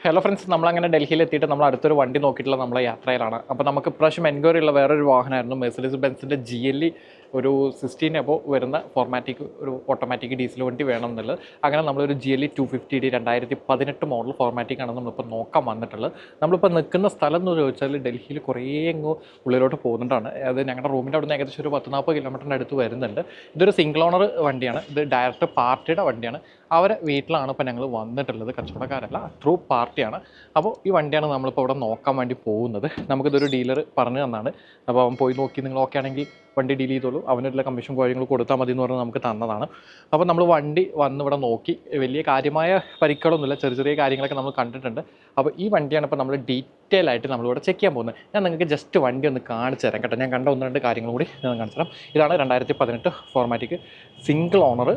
Hello friends നമ്മളങ്ങനെ ഡൽഹിയിൽ എത്തിയിട്ട് നമ്മൾ അടുത്തൊരു വണ്ടി നോക്കിയിട്ടുള്ള നമ്മളെ യാത്രയിലാണ്. അപ്പോൾ നമുക്ക് ഇപ്രാവശ്യം എൻക്വയറി ഉള്ള വേറൊരു വാഹനമായിരുന്നു മെഴ്സഡീസ് ബെൻസിന്റെ ജി എൽ ഇ ഒരു സിക്സ്റ്റീൻ അപ്പോൾ വരുന്ന ഫോർമാറ്റിക് ഒരു ഓട്ടോമാറ്റിക് ഡീസൽ വണ്ടി വേണം എന്നുള്ളത് അങ്ങനെ നമ്മളൊരു G L E two fifty D രണ്ടായിരത്തി പതിനെട്ട് മോഡൽ ഫോർമാറ്റിക് ആണ് നമ്മളിപ്പോൾ നോക്കാൻ വന്നിട്ടുള്ളത്. നമ്മളിപ്പോൾ നിൽക്കുന്ന സ്ഥലം എന്ന് ചോദിച്ചാൽ ഡൽഹിയിൽ കുറേ അങ്ങ് ഉള്ളിലോട്ട് പോകുന്നുണ്ടാണ്. അത് ഞങ്ങളുടെ റൂമിന്റെ അവിടെ നിന്ന് ഏകദേശം ഒരു പത്ത് നാൽപ്പത് കിലോമീറ്ററിന്റെ അടുത്ത് വരുന്നുണ്ട്. ഇതൊരു സിംഗിൾ ഓണർ വണ്ടിയാണ്. ഇത് ഡയറക്റ്റ് പാർട്ടിയുടെ വണ്ടിയാണ്. അവരെ വീട്ടിലാണ് ഇപ്പോൾ ഞങ്ങൾ വന്നിട്ടുള്ളത്. കച്ചവടക്കാരല്ല ത്രൂ പാർട്ടിയാണ് അപ്പോൾ ഈ വണ്ടിയാണ് നമ്മളിപ്പോൾ അവിടെ നോക്കാൻ വേണ്ടി പോകുന്നത്. നമുക്കിതൊരു ഡീലർ പറഞ്ഞു തന്നാണ്. അപ്പോൾ അവൻ പോയി നോക്കി നിങ്ങൾ ഓക്കെ ആണെങ്കിൽ വണ്ടി ഡീൽ ചെയ്തോളൂ. അവനുള്ള കമ്മീഷൻ കാര്യങ്ങൾ കൊടുത്താൽ മതി എന്ന് പറഞ്ഞാൽ നമുക്ക് തന്നതാണ്. അപ്പോൾ നമ്മൾ വണ്ടി വന്ന് ഇവിടെ നോക്കി. വലിയ കാര്യമായ പരിക്കുകളൊന്നുമില്ല. ചെറിയ ചെറിയ കാര്യങ്ങളൊക്കെ നമ്മൾ കണ്ടിട്ടുണ്ട്. അപ്പോൾ ഈ വണ്ടിയാണ് ഇപ്പോൾ നമ്മൾ ഡീറ്റെയിൽ ആയിട്ട് നമ്മളിവിടെ ചെക്ക് ചെയ്യാൻ പോകുന്നത്. ഞാൻ നിങ്ങൾക്ക് ജസ്റ്റ് വണ്ടി ഒന്ന് കാണിച്ചു തരാം കേട്ടോ. ഞാൻ കണ്ട ഒന്ന് രണ്ട് കാര്യങ്ങൾ കൂടി ഞാൻ കാണിച്ചു തരാം. ഇതാണ് രണ്ടായിരത്തി പതിനെട്ട് ഫോർമാറ്റിക്ക് സിംഗിൾ ഓണർ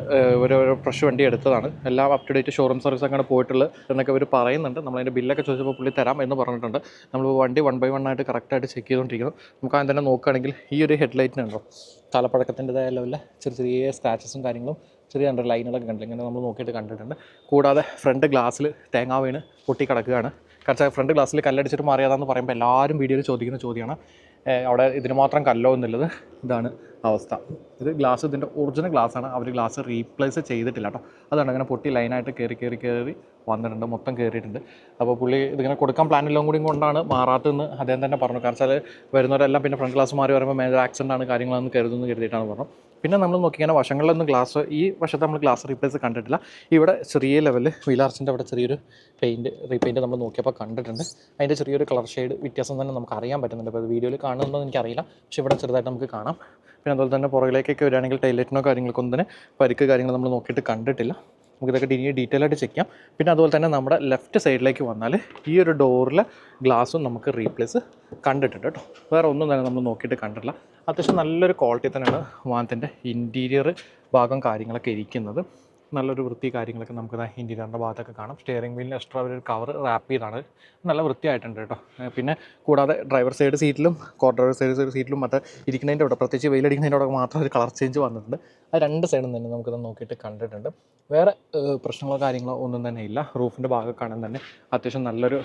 ഒരു ഫ്രഷ് വണ്ടി എടുത്തതാണ്. എല്ലാം up to date showroom service അങ്ങനെ പോയിട്ടുള്ളത് എന്നൊക്കെ അവർ പറയുന്നുണ്ട്. നമ്മളതിന്റെ ബില്ലൊക്കെ ചോദിച്ചപ്പോൾ പുള്ളി തരാം എന്ന് പറഞ്ഞിട്ടുണ്ട്. നമ്മൾ വണ്ടി വൺ ബൈ വൺ ആയിട്ട് കറക്റ്റായിട്ട് ചെക്ക് ചെയ്തുകൊണ്ടിരിക്കുന്നു നമുക്ക് ആദ്യം തന്നെ നോക്കുകയാണെങ്കിൽ ഈ ഒരു ഹെഡ്ലൈറ്റിനുണ്ടോ തലപ്പഴക്കത്തിന്റെതായ ലെവലിൽ ചെറിയ ചെറിയ സ്ക്രാച്ചസും കാര്യങ്ങളും ചെറിയ അണ്ടർ ലൈനുകളൊക്കെ കണ്ടില്ല? ഇങ്ങനെ നമ്മൾ നോക്കിയിട്ട് കണ്ടിട്ടുണ്ട്. കൂടാതെ ഫ്രണ്ട് ഗ്ലാസ്സിൽ തേങ്ങാ വീണ് പൊട്ടി കിടക്കുകയാണ്. കാരണം ഫ്രണ്ട് ഗ്ലാസ്സിൽ കല്ലടിച്ചിട്ട് മാറിയതാന്ന് പറയുമ്പോൾ എല്ലാവരും വീഡിയോയിൽ ചോദിക്കുന്ന ചോദ്യമാണ് അവിടെ ഇതിന് മാത്രം കല്ലോ എന്നുള്ളത് ഇതാണ് അവസ്ഥ. ഇത് ഗ്ലാസ് ഇതിന്റെ ഒറിജിനൽ ഗ്ലാസ്സാണ് അവർ ഗ്ലാസ് റീപ്ലേസ് ചെയ്തിട്ടില്ല കേട്ടോ. അതാണ് അങ്ങനെ പൊട്ടി ലൈനായിട്ട് കയറി കയറി കയറി വന്നിട്ടുണ്ട്. മൊത്തം കയറിയിട്ടുണ്ട് അപ്പോൾ പുള്ളി ഇതിങ്ങനെ കൊടുക്കാൻ പ്ലാൻ എല്ലാം കൂടി കൊണ്ടാണ് മാറാത്തതെന്ന് അദ്ദേഹം തന്നെ പറഞ്ഞു. കാരണം വെച്ചാൽ വരുന്നവരെല്ലാം പിന്നെ ഫ്രണ്ട് ഗ്ലാസ് മാറി വരുമ്പോൾ മേജർ ആക്സിഡന്റ് ആണ് കാര്യങ്ങളെന്ന് കരുതുന്നു കരുതിയിട്ടാണ് പറഞ്ഞു. പിന്നെ നമ്മൾ നോക്കിയാൽ വശങ്ങളിലൊന്നും ഗ്ലാസ് ഈ വശത്ത് നമ്മൾ ഗ്ലാസ് റീപ്ലേസ് കണ്ടിട്ടില്ല. ഇവിടെ ചെറിയ ലെവലിൽ വീലാർച്ചിന്റെ അവിടെ ചെറിയൊരു പെയിന്റ് റീപെയിന്റ് നമ്മൾ നോക്കിയപ്പോൾ കണ്ടിട്ടുണ്ട്. അതിന്റെ ചെറിയൊരു കളർ ഷെയ്ഡ് വ്യത്യാസം തന്നെ നമുക്ക് അറിയാൻ പറ്റുന്നുണ്ട്. അപ്പോൾ വീഡിയോയിൽ കാണുന്നുണ്ടോ എനിക്കറിയില്ല. പക്ഷേ ഇവിടെ ചെറുതായിട്ട് നമുക്ക് കാണാം. പിന്നെ അതുപോലെ തന്നെ പുറകിലേക്കൊക്കെ വരികയാണെങ്കിൽ ടൈലറ്റിനോ കാര്യങ്ങൾക്കൊന്നും തന്നെ പരിക്ക് കാര്യങ്ങൾ നമ്മൾ നോക്കിയിട്ട് കണ്ടിട്ടില്ല. നമുക്കിതൊക്കെ ഇനി ഡീറ്റെയിൽ ആയിട്ട് ചെക്ക് ചെയ്യാം. പിന്നെ അതുപോലെ തന്നെ നമ്മുടെ ലെഫ്റ്റ് സൈഡിലേക്ക് വന്നാൽ ഈ ഒരു ഡോറിലെ ഗ്ലാസ്സും നമുക്ക് റീപ്ലേസ് കണ്ടിട്ടുണ്ട് കേട്ടോ. വേറെ ഒന്നും തന്നെ നമ്മൾ നോക്കിയിട്ട് കണ്ടിട്ടില്ല. അത്യാവശ്യം നല്ലൊരു ക്വാളിറ്റി തന്നെയാണ് വാഹനത്തിന്റെ ഇന്റീരിയർ ഭാഗം കാര്യങ്ങളൊക്കെ ഇരിക്കുന്നത്. നല്ലൊരു വൃത്തി കാര്യങ്ങളൊക്കെ നമുക്ക് ഇന്റീരിയറിന്റെ ഭാഗത്തൊക്കെ കാണാം. സ്റ്റിയറിംഗ് വീലിന് എക്സ്ട്രാ ഒരു കവർ റാപ്പ് ചെയ്താണ്. നല്ല വൃത്തിയായിട്ടുണ്ട് കേട്ടോ. പിന്നെ കൂടാതെ ഡ്രൈവർ സൈഡ് സീറ്റിലും കോ ഡ്രൈവർ സൈഡ് സൈഡ് സീറ്റിലും മറ്റേ ഇരിക്കുന്നതിന്റെ അവിടെ പ്രത്യേകിച്ച് വെയിലടിക്കുന്നതിന്റെ അവിടെ മാത്രം ഒരു കളർ ചേഞ്ച് വന്നിട്ടുണ്ട്. ആ രണ്ട് സൈഡും തന്നെ നമുക്കത് നോക്കിയിട്ട് കണ്ടിട്ടുണ്ട്. വേറെ പ്രശ്നങ്ങളോ കാര്യങ്ങളോ ഒന്നും തന്നെ ഇല്ല. റൂഫിന്റെ ഭാഗം കാണാൻ തന്നെ അത്യാവശ്യം നല്ലൊരു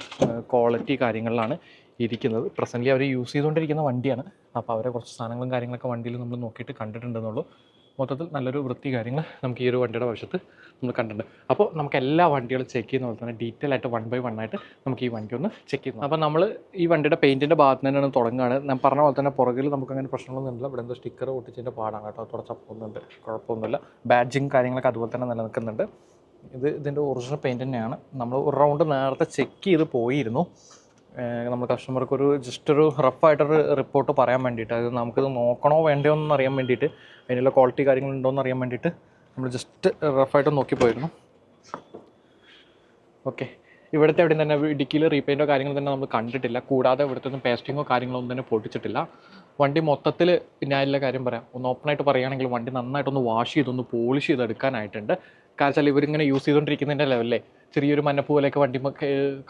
ക്വാളിറ്റി കാര്യങ്ങളിലാണ് ഇരിക്കുന്നത്. പ്രസന്റ്ലി അവർ യൂസ് ചെയ്തുകൊണ്ടിരിക്കുന്ന വണ്ടിയാണ്. അപ്പോൾ അവരെ കുറച്ച് സാധനങ്ങളും കാര്യങ്ങളൊക്കെ വണ്ടിയിൽ നമ്മൾ നോക്കിയിട്ട് കണ്ടിട്ടുണ്ടെന്നുള്ളൂ. മൊത്തത്തിൽ നല്ലൊരു വൃത്തി കാര്യങ്ങൾ നമുക്ക് ഈ ഒരു വണ്ടിയുടെ വശത്ത് നമ്മൾ കണ്ടിട്ടുണ്ട്. അപ്പോൾ നമുക്ക് എല്ലാ വണ്ടികളും ചെക്ക് ചെയ്യുന്ന പോലെ തന്നെ ഡീറ്റെയിൽ ആയിട്ട് വൺ ബൈ വൺ ആയിട്ട് നമുക്ക് ഈ വണ്ടി ഒന്ന് ചെക്ക് ചെയ്യുന്നു. അപ്പോൾ നമ്മൾ ഈ വണ്ടിയുടെ പെയിന്റിന്റെ ഭാഗത്ത് തന്നെയാണ് തുടങ്ങുകയാണ്. ഞാൻ പറഞ്ഞ പോലെ തന്നെ പുറകിൽ നമുക്ക് അങ്ങനെ പ്രശ്നങ്ങളൊന്നുമില്ല ഇവിടെ എന്തോ സ്റ്റിക്കർ ഒട്ടിച്ചതിന്റെ പാടാണ് കേട്ടോ. തുടച്ചാൽ പോകുന്നുണ്ട് കുഴപ്പമൊന്നുമില്ല. ബാഡ്ജിങ് കാര്യങ്ങളൊക്കെ അതുപോലെ തന്നെ നിലനിൽക്കുന്നുണ്ട്. ഇത് ഇതിന്റെ ഒറിജിനൽ പെയിന്റ് തന്നെയാണ്. നമ്മൾ ഒരു റൗണ്ട് നേരത്തെ ചെക്ക് ചെയ്ത് പോയിരുന്നു. നമ്മൾ കസ്റ്റമർക്ക് ഒരു ജസ്റ്റ് ഒരു റഫായിട്ടൊരു റിപ്പോർട്ട് പറയാൻ വേണ്ടിയിട്ട് അത് നമുക്കിത് നോക്കണോ വേണ്ടയോ എന്ന് അറിയാൻ വേണ്ടിയിട്ട് അതിനുള്ള ക്വാളിറ്റി കാര്യങ്ങളുണ്ടോ എന്ന് അറിയാൻ വേണ്ടിയിട്ട് നമ്മൾ ജസ്റ്റ് റഫായിട്ട് നോക്കി പോയിരുന്നു. ഓക്കെ. ഇവിടുത്തെ എവിടെയും തന്നെ ഇടുക്കിയിൽ റീപെയിന്റോ കാര്യങ്ങൾ തന്നെ നമ്മൾ കണ്ടിട്ടില്ല. കൂടാതെ ഇവിടുത്തെ ഒന്നും പേസ്റ്റിങ്ങോ കാര്യങ്ങളോ ഒന്നും തന്നെ പൊട്ടിച്ചിട്ടില്ല. വണ്ടി മൊത്തത്തിൽ ഞാനില്ല കാര്യം പറയാം. ഒന്ന് ഓപ്പണായിട്ട് പറയുകയാണെങ്കിൽ വണ്ടി നന്നായിട്ടൊന്ന് വാഷ് ചെയ്തൊന്ന് പോളിഷ് ചെയ്തെടുക്കാനായിട്ടുണ്ട്. കാരണം ഇവരിങ്ങനെ യൂസ് ചെയ്തുകൊണ്ടിരിക്കുന്നതിന്റെ ലെവലിലെ ചെറിയൊരു മഞ്ഞപ്പൂ വണ്ടി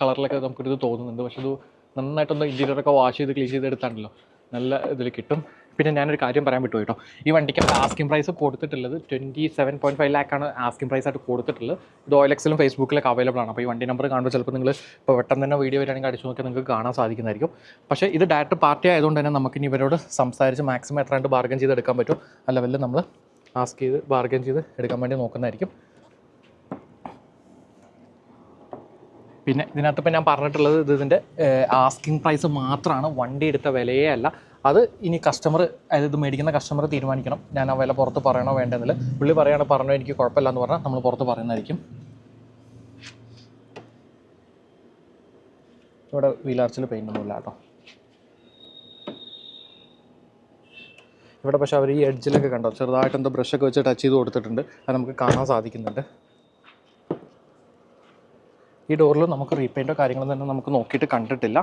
കളറിലൊക്കെ നമുക്കൊരിത് തോന്നുന്നുണ്ട്. പക്ഷെ അത് നന്നായിട്ടൊന്ന് ഇന്റീരിയറൊക്കെ വാഷ് ചെയ്ത് ക്ലീൻ ചെയ്തെടുത്താണല്ലോ നല്ല ഇതിൽ കിട്ടും. പിന്നെ ഞാനൊരു കാര്യം പറയാൻ വിട്ടു കേട്ടോ ഈ വണ്ടിക്ക് ആസ്കിംഗ് പ്രൈസ് കൊടുത്തിട്ടുള്ളത് ട്വന്റി സെവൻ പോയിന്റ് ഫൈവ് ലാക്കാണ് ആസ്കിംഗ് പ്രൈസ് ആയിട്ട് കൊടുത്തിട്ടുള്ളത്. ഇത് ഓയിലെക്സിലും ഫേസ്ബുക്കിലൊക്കെ അവൈലബിൾ ആണ്. അപ്പോൾ ഈ വണ്ടി നമ്പർ കാണുമ്പോൾ ചിലപ്പോൾ നിങ്ങൾ ഇപ്പോൾ പെട്ടെന്ന് തന്നെ വീഡിയോ വരികയാണെങ്കിൽ അടിച്ചു നോക്കിയാൽ നിങ്ങൾക്ക് കാണാൻ സാധിക്കുന്നതായിരിക്കും. പക്ഷേ ഇത് ഡയറക്റ്റ് പാർട്ടി ആയതുകൊണ്ട് തന്നെ നമുക്ക് ഇനി ഇവരോട് സംസാരിച്ച് മാക്സിമം എത്രയാണ്ട് ബാർഗൻ ചെയ്ത് എടുക്കാൻ പറ്റും. ആ നമ്മൾ ആസ്ക് ചെയ്ത് ബാർഗൻ ചെയ്ത് എടുക്കാൻ വേണ്ടി നോക്കുന്നതായിരിക്കും. പിന്നെ ഇതിനകത്ത് ഇപ്പം ഞാൻ പറഞ്ഞിട്ടുള്ളത് ഇത് ഇതിന്റെ ആസ്കിങ് പ്രൈസ് മാത്രമാണ്. വണ്ടി എടുത്ത വിലയേ അല്ല. അത് ഇനി കസ്റ്റമർ അതായത് ഇത് മേടിക്കുന്ന കസ്റ്റമർ തീരുമാനിക്കണം. ഞാൻ ആ വില പുറത്ത് പറയണോ വേണ്ടെന്നില്ല. പുള്ളി പറയാണ് പറഞ്ഞോ എനിക്ക് കുഴപ്പമില്ല എന്ന് പറഞ്ഞാൽ നമ്മൾ പുറത്ത് പറയുന്നതായിരിക്കും. ഇവിടെ വീലാർച്ചിൽ പെയിന്റ് ഒന്നുമില്ല കേട്ടോ. ഇവിടെ പക്ഷേ അവർ ഈ എഡ്ജിലൊക്കെ കണ്ടോ? ചെറുതായിട്ട് എന്തോ ബ്രഷൊക്കെ വെച്ച് ടച്ച് ചെയ്ത് കൊടുത്തിട്ടുണ്ട്. അത് നമുക്ക് കാണാൻ സാധിക്കുന്നുണ്ട്. ഈ ഡോറിൽ നമുക്ക് റീപെയിന്റോ കാര്യങ്ങളും തന്നെ നമുക്ക് നോക്കിയിട്ട് കണ്ടിട്ടില്ല.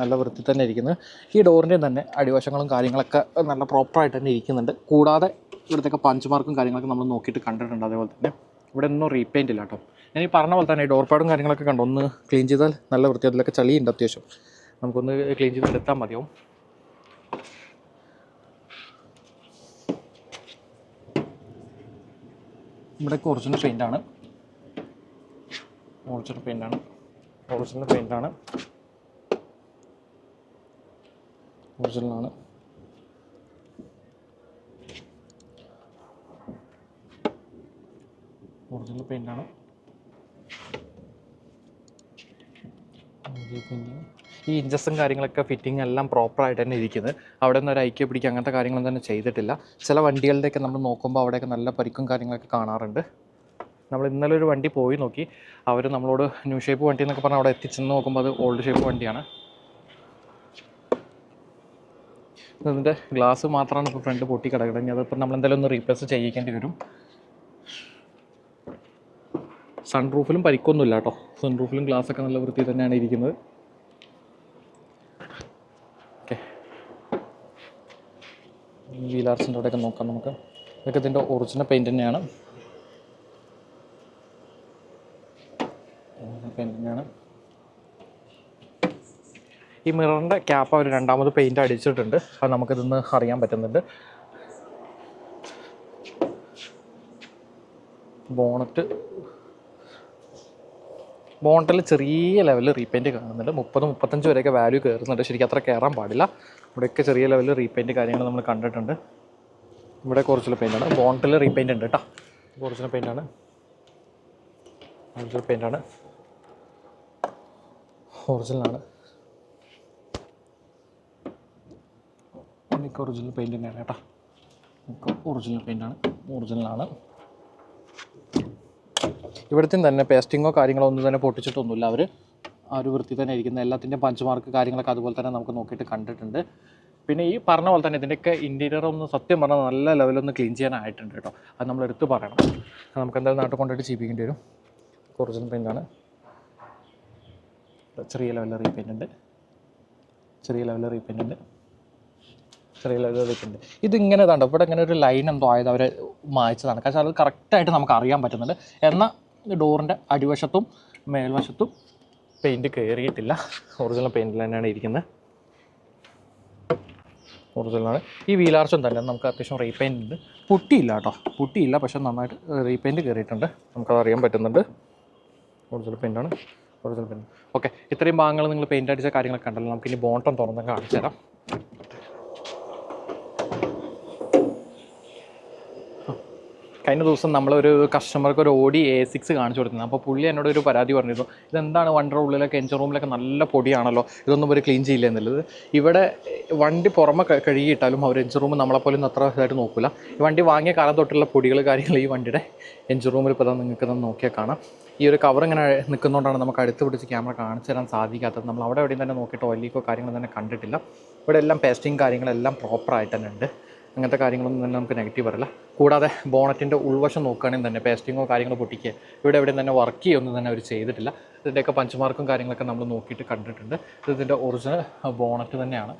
നല്ല വൃത്തി തന്നെ ഇരിക്കുന്നത് ഈ ഡോറിന്റെ തന്നെ അടിവശങ്ങളും കാര്യങ്ങളൊക്കെ നല്ല പ്രോപ്പറായിട്ട് തന്നെ ഇരിക്കുന്നുണ്ട്. കൂടാതെ ഇവിടുത്തെ പഞ്ച് മാർക്കും കാര്യങ്ങളൊക്കെ നമ്മൾ നോക്കിയിട്ട് കണ്ടിട്ടുണ്ട് അതേപോലെ തന്നെ. ഇവിടെ ഒന്നും റീപെയിന്റ് ഇല്ല കേട്ടോ. ഞാൻ ഈ പറഞ്ഞ പോലെ തന്നെ ഡോർ പാഡും കാര്യങ്ങളൊക്കെ കണ്ടു? ഒന്ന് ക്ലീൻ ചെയ്താൽ നല്ല വൃത്തി അതിലൊക്കെ ചളിയുണ്ട് അത്യാവശ്യം. നമുക്കൊന്ന് ക്ലീൻ ചെയ്ത് എടുത്താൽ മതിയാവും. ഇവിടെ ഒറിജിനൽ പെയിന്റാണ് ഒറിജിനൽ പെയിന്റാണ് ഒറിജിനൽ പെയിന്റാണ് ഒറിജിനലാണ് ഒറിജിനൽ പെയിന്റാണ് ഈ ഇഞ്ചസും കാര്യങ്ങളൊക്കെ ഫിറ്റിംഗ് എല്ലാം പ്രോപ്പറായിട്ട് തന്നെ ഇരിക്കുന്നത് അവിടെ നിന്ന് ഒരു ഐക്യ പിടിക്കുക അങ്ങനത്തെ കാര്യങ്ങളൊന്നും തന്നെ ചെയ്തിട്ടില്ല. ചില വണ്ടികളുടെയൊക്കെ നമ്മൾ നോക്കുമ്പോൾ അവിടെയൊക്കെ നല്ല പരിക്കും കാര്യങ്ങളൊക്കെ കാണാറുണ്ട്. നമ്മൾ ഇന്നലെ ഒരു വണ്ടി പോയി നോക്കി. അവർ നമ്മളോട് ന്യൂ ഷേപ്പ് വണ്ടി എന്നൊക്കെ പറഞ്ഞാൽ അവിടെ എത്തിച്ചെന്ന് നോക്കുമ്പോൾ അത് ഓൾഡ് ഷേപ്പ് വണ്ടിയാണ്. ഇതിന്റെ ഗ്ലാസ് മാത്രമാണ് ഇപ്പോൾ ഫ്രണ്ട് പൊട്ടി കിടക്കുന്നത് ഇനി അതിപ്പോൾ നമ്മൾ എന്തായാലും ഒന്ന് റീപ്ലേസ് ചെയ്യിക്കേണ്ടി വരും. സൺ റൂഫിലും പരിക്കൊന്നുമില്ല കേട്ടോ. സൺ റൂഫിലും ഒക്കെ നല്ല വൃത്തി തന്നെയാണ് ഇരിക്കുന്നത്. ഓക്കെ വീലാർസിന്റെ അവിടെയൊക്കെ നോക്കാം നമുക്ക്. ഇതൊക്കെ ഇതിന്റെ ഒറിജിനൽ പെയിന്റ് തന്നെയാണ് പെയിന്റ് തന്നെയാണ് ഈ മിററിന്റെ ക്യാപ്പ് അവർ രണ്ടാമത് പെയിന്റ് അടിച്ചിട്ടുണ്ട്. അത് നമുക്കിതൊന്ന് അറിയാൻ പറ്റുന്നുണ്ട്. ബോണറ്റ് ബോണ്ടിൽ ചെറിയ ലെവലിൽ റീപെയിന്റ് കാണുന്നുണ്ട്. മുപ്പത് മുപ്പത്തഞ്ച് വരെയൊക്കെ വാല്യൂ കയറുന്നുണ്ട് ശരിക്കും അത്ര കയറാൻ പാടില്ല. ഇവിടെയൊക്കെ ചെറിയ ലെവലിൽ റീപെയിന്റ് കാര്യങ്ങൾ നമ്മൾ കണ്ടിട്ടുണ്ട്. ഇവിടെ കുറച്ചുള്ള പെയിന്റാണ് ബോണ്ടിൽ റീപെയിന്റ് ഉണ്ട് കേട്ടോ കുറച്ചുള്ള പെയിന്റാണ് ഒറിജിനൽ പെയിന്റാണ് ഒറിജിനലാണ് എനിക്ക് ഒറിജിനൽ പെയിന്റ് തന്നെയാണ് കേട്ടോ. എനിക്ക് ഒറിജിനൽ പെയിന്റാണ് ഒറിജിനലാണ് ഇവിടുത്തെ തന്നെ പേസ്റ്റിങ്ങോ കാര്യങ്ങളോ ഒന്നും തന്നെ പൊട്ടിച്ചിട്ടൊന്നുമില്ല അവർ ആ ഒരു വൃത്തി തന്നെ ഇരിക്കുന്ന എല്ലാത്തിന്റെയും പഞ്ച് മാർക്ക് കാര്യങ്ങളൊക്കെ അതുപോലെ തന്നെ നമുക്ക് നോക്കിയിട്ട് കണ്ടിട്ടുണ്ട്. പിന്നെ ഈ പറഞ്ഞ പോലെ തന്നെ ഇതിന്റെയൊക്കെ ഇന്റീരിയർ ഒന്ന് സത്യം പറഞ്ഞാൽ നല്ല ലെവലൊന്ന് ക്ലീൻ ചെയ്യാനായിട്ടുണ്ട് കേട്ടോ. അത് നമ്മൾ എടുത്ത് പറയണം. നമുക്ക് എന്തായാലും നാട്ടിൽ കൊണ്ടുപോയിട്ട് ചെയ്യിപ്പിക്കേണ്ടി വരും. ഒറിജിനൽ പെയിന്റാണ് ചെറിയ ലെവലിൽ റീപെയിന്റ് ഉണ്ട്. ചെറിയ ലെവലിൽ റീപെയിന്റ് ഉണ്ട്. റീപെയിന്റ് ഇതിങ്ങനെ ഇതാണ്ട് ഇവിടെ ഇങ്ങനെ ഒരു ലൈൻ എന്തോ ആയത് അവർ മായ്ച്ചതാണ്. കാരണം അത് കറക്റ്റായിട്ട് നമുക്ക് അറിയാൻ പറ്റുന്നുണ്ട്. എന്നാൽ ഡോറിന്റെ അടിവശത്തും മേൽവശത്തും പെയിന്റ് കയറിയിട്ടില്ല ഒറിജിനൽ പെയിന്റിൽ തന്നെയാണ് ഇരിക്കുന്നത്. ഒറിജിനലാണ് ഈ വീലാർച്ചും തന്നെ നമുക്ക് അത്യാവശ്യം റീപെയിന്റ് ഉണ്ട്. പുട്ടിയില്ല കേട്ടോ. പുട്ടിയില്ല പക്ഷെ നന്നായിട്ട് റീപെയിന്റ് കയറിയിട്ടുണ്ട് നമുക്കത് അറിയാൻ പറ്റുന്നുണ്ട്. ഒറിജിനൽ പെയിന്റാണ് ഒറിജിനൽ പെയിന്റ് ഓക്കെ ഇത്രയും ഭാഗങ്ങൾ നിങ്ങൾ പെയിന്റ് അടിച്ച കാര്യങ്ങളൊക്കെ ഉണ്ടല്ലോ നമുക്കിനി ബോണ്ടം തുറന്ന് കാണിച്ചു തരാം കഴിഞ്ഞ ദിവസം നമ്മളൊരു കസ്റ്റമർക്ക് ഒരു ഓടി എ സിക്സ് കാണിച്ചു കൊടുക്കുന്നത് അപ്പോൾ പുള്ളി എന്നോട് ഒരു പരാതി പറഞ്ഞിരുന്നു. ഇതെന്താണ് വണ്ടിയുടെ ഉള്ളിലൊക്കെ എഞ്ചിൻ റൂമിലൊക്കെ നല്ല പൊടിയാണല്ലോ ഇതൊന്നും ഒരു ക്ലീൻ ചെയ്യില്ല എന്നുള്ളത്. ഇവിടെ വണ്ടി പുറമെ കഴുകിയിട്ടാലും അവർ എഞ്ചിൻ റൂം നമ്മളെപ്പോലെ ഒന്നും അത്ര ഇതായിട്ട് നോക്കില്ല ഈ വണ്ടി വാങ്ങിയ കാലം തൊട്ടുള്ള പൊടികൾ കാര്യങ്ങൾ ഈ വണ്ടിയുടെ എഞ്ചിൻ റൂമിൽ ഇപ്പോൾ നിങ്ങൾക്ക് ഇതൊന്ന് നോക്കിയാൽ കാണാം. ഈ ഒരു കവർ ഇങ്ങനെ നിൽക്കുന്നതുകൊണ്ടാണ് നമുക്ക് അടുത്ത് പിടിച്ച് ക്യാമറ കാണിച്ചു തരാൻ സാധിക്കാത്തത്. നമ്മൾ അവിടെ എവിടെയും തന്നെ നോക്കിയിട്ട് ഒല്ലിക്കോ കാര്യങ്ങളോ തന്നെ കണ്ടിട്ടില്ല. ഇവിടെ എല്ലാം പേസ്റ്റിങ് കാര്യങ്ങളെല്ലാം പ്രോപ്പറായിട്ട് തന്നെ ഉണ്ട്. അങ്ങനത്തെ കാര്യങ്ങളൊന്നും തന്നെ നമുക്ക് നെഗറ്റീവ് പറയില്ല. കൂടാതെ ബോണറ്റിന്റെ ഉൾവശം നോക്കുകയാണെങ്കിൽ തന്നെ പേസ്റ്റിങ്ങോ കാര്യങ്ങളോ പൊട്ടിക്കുക ഇവിടെ എവിടെയും തന്നെ വർക്ക് ചെയ്യൊന്നും തന്നെ അവർ ചെയ്തിട്ടില്ല. ഇതിന്റെയൊക്കെ പഞ്ചമാർക്കും കാര്യങ്ങളൊക്കെ നമ്മൾ നോക്കിയിട്ട് കണ്ടിട്ടുണ്ട്. ഇത് ഇതിന്റെ ഒറിജിനൽ ബോണറ്റ് തന്നെയാണ്.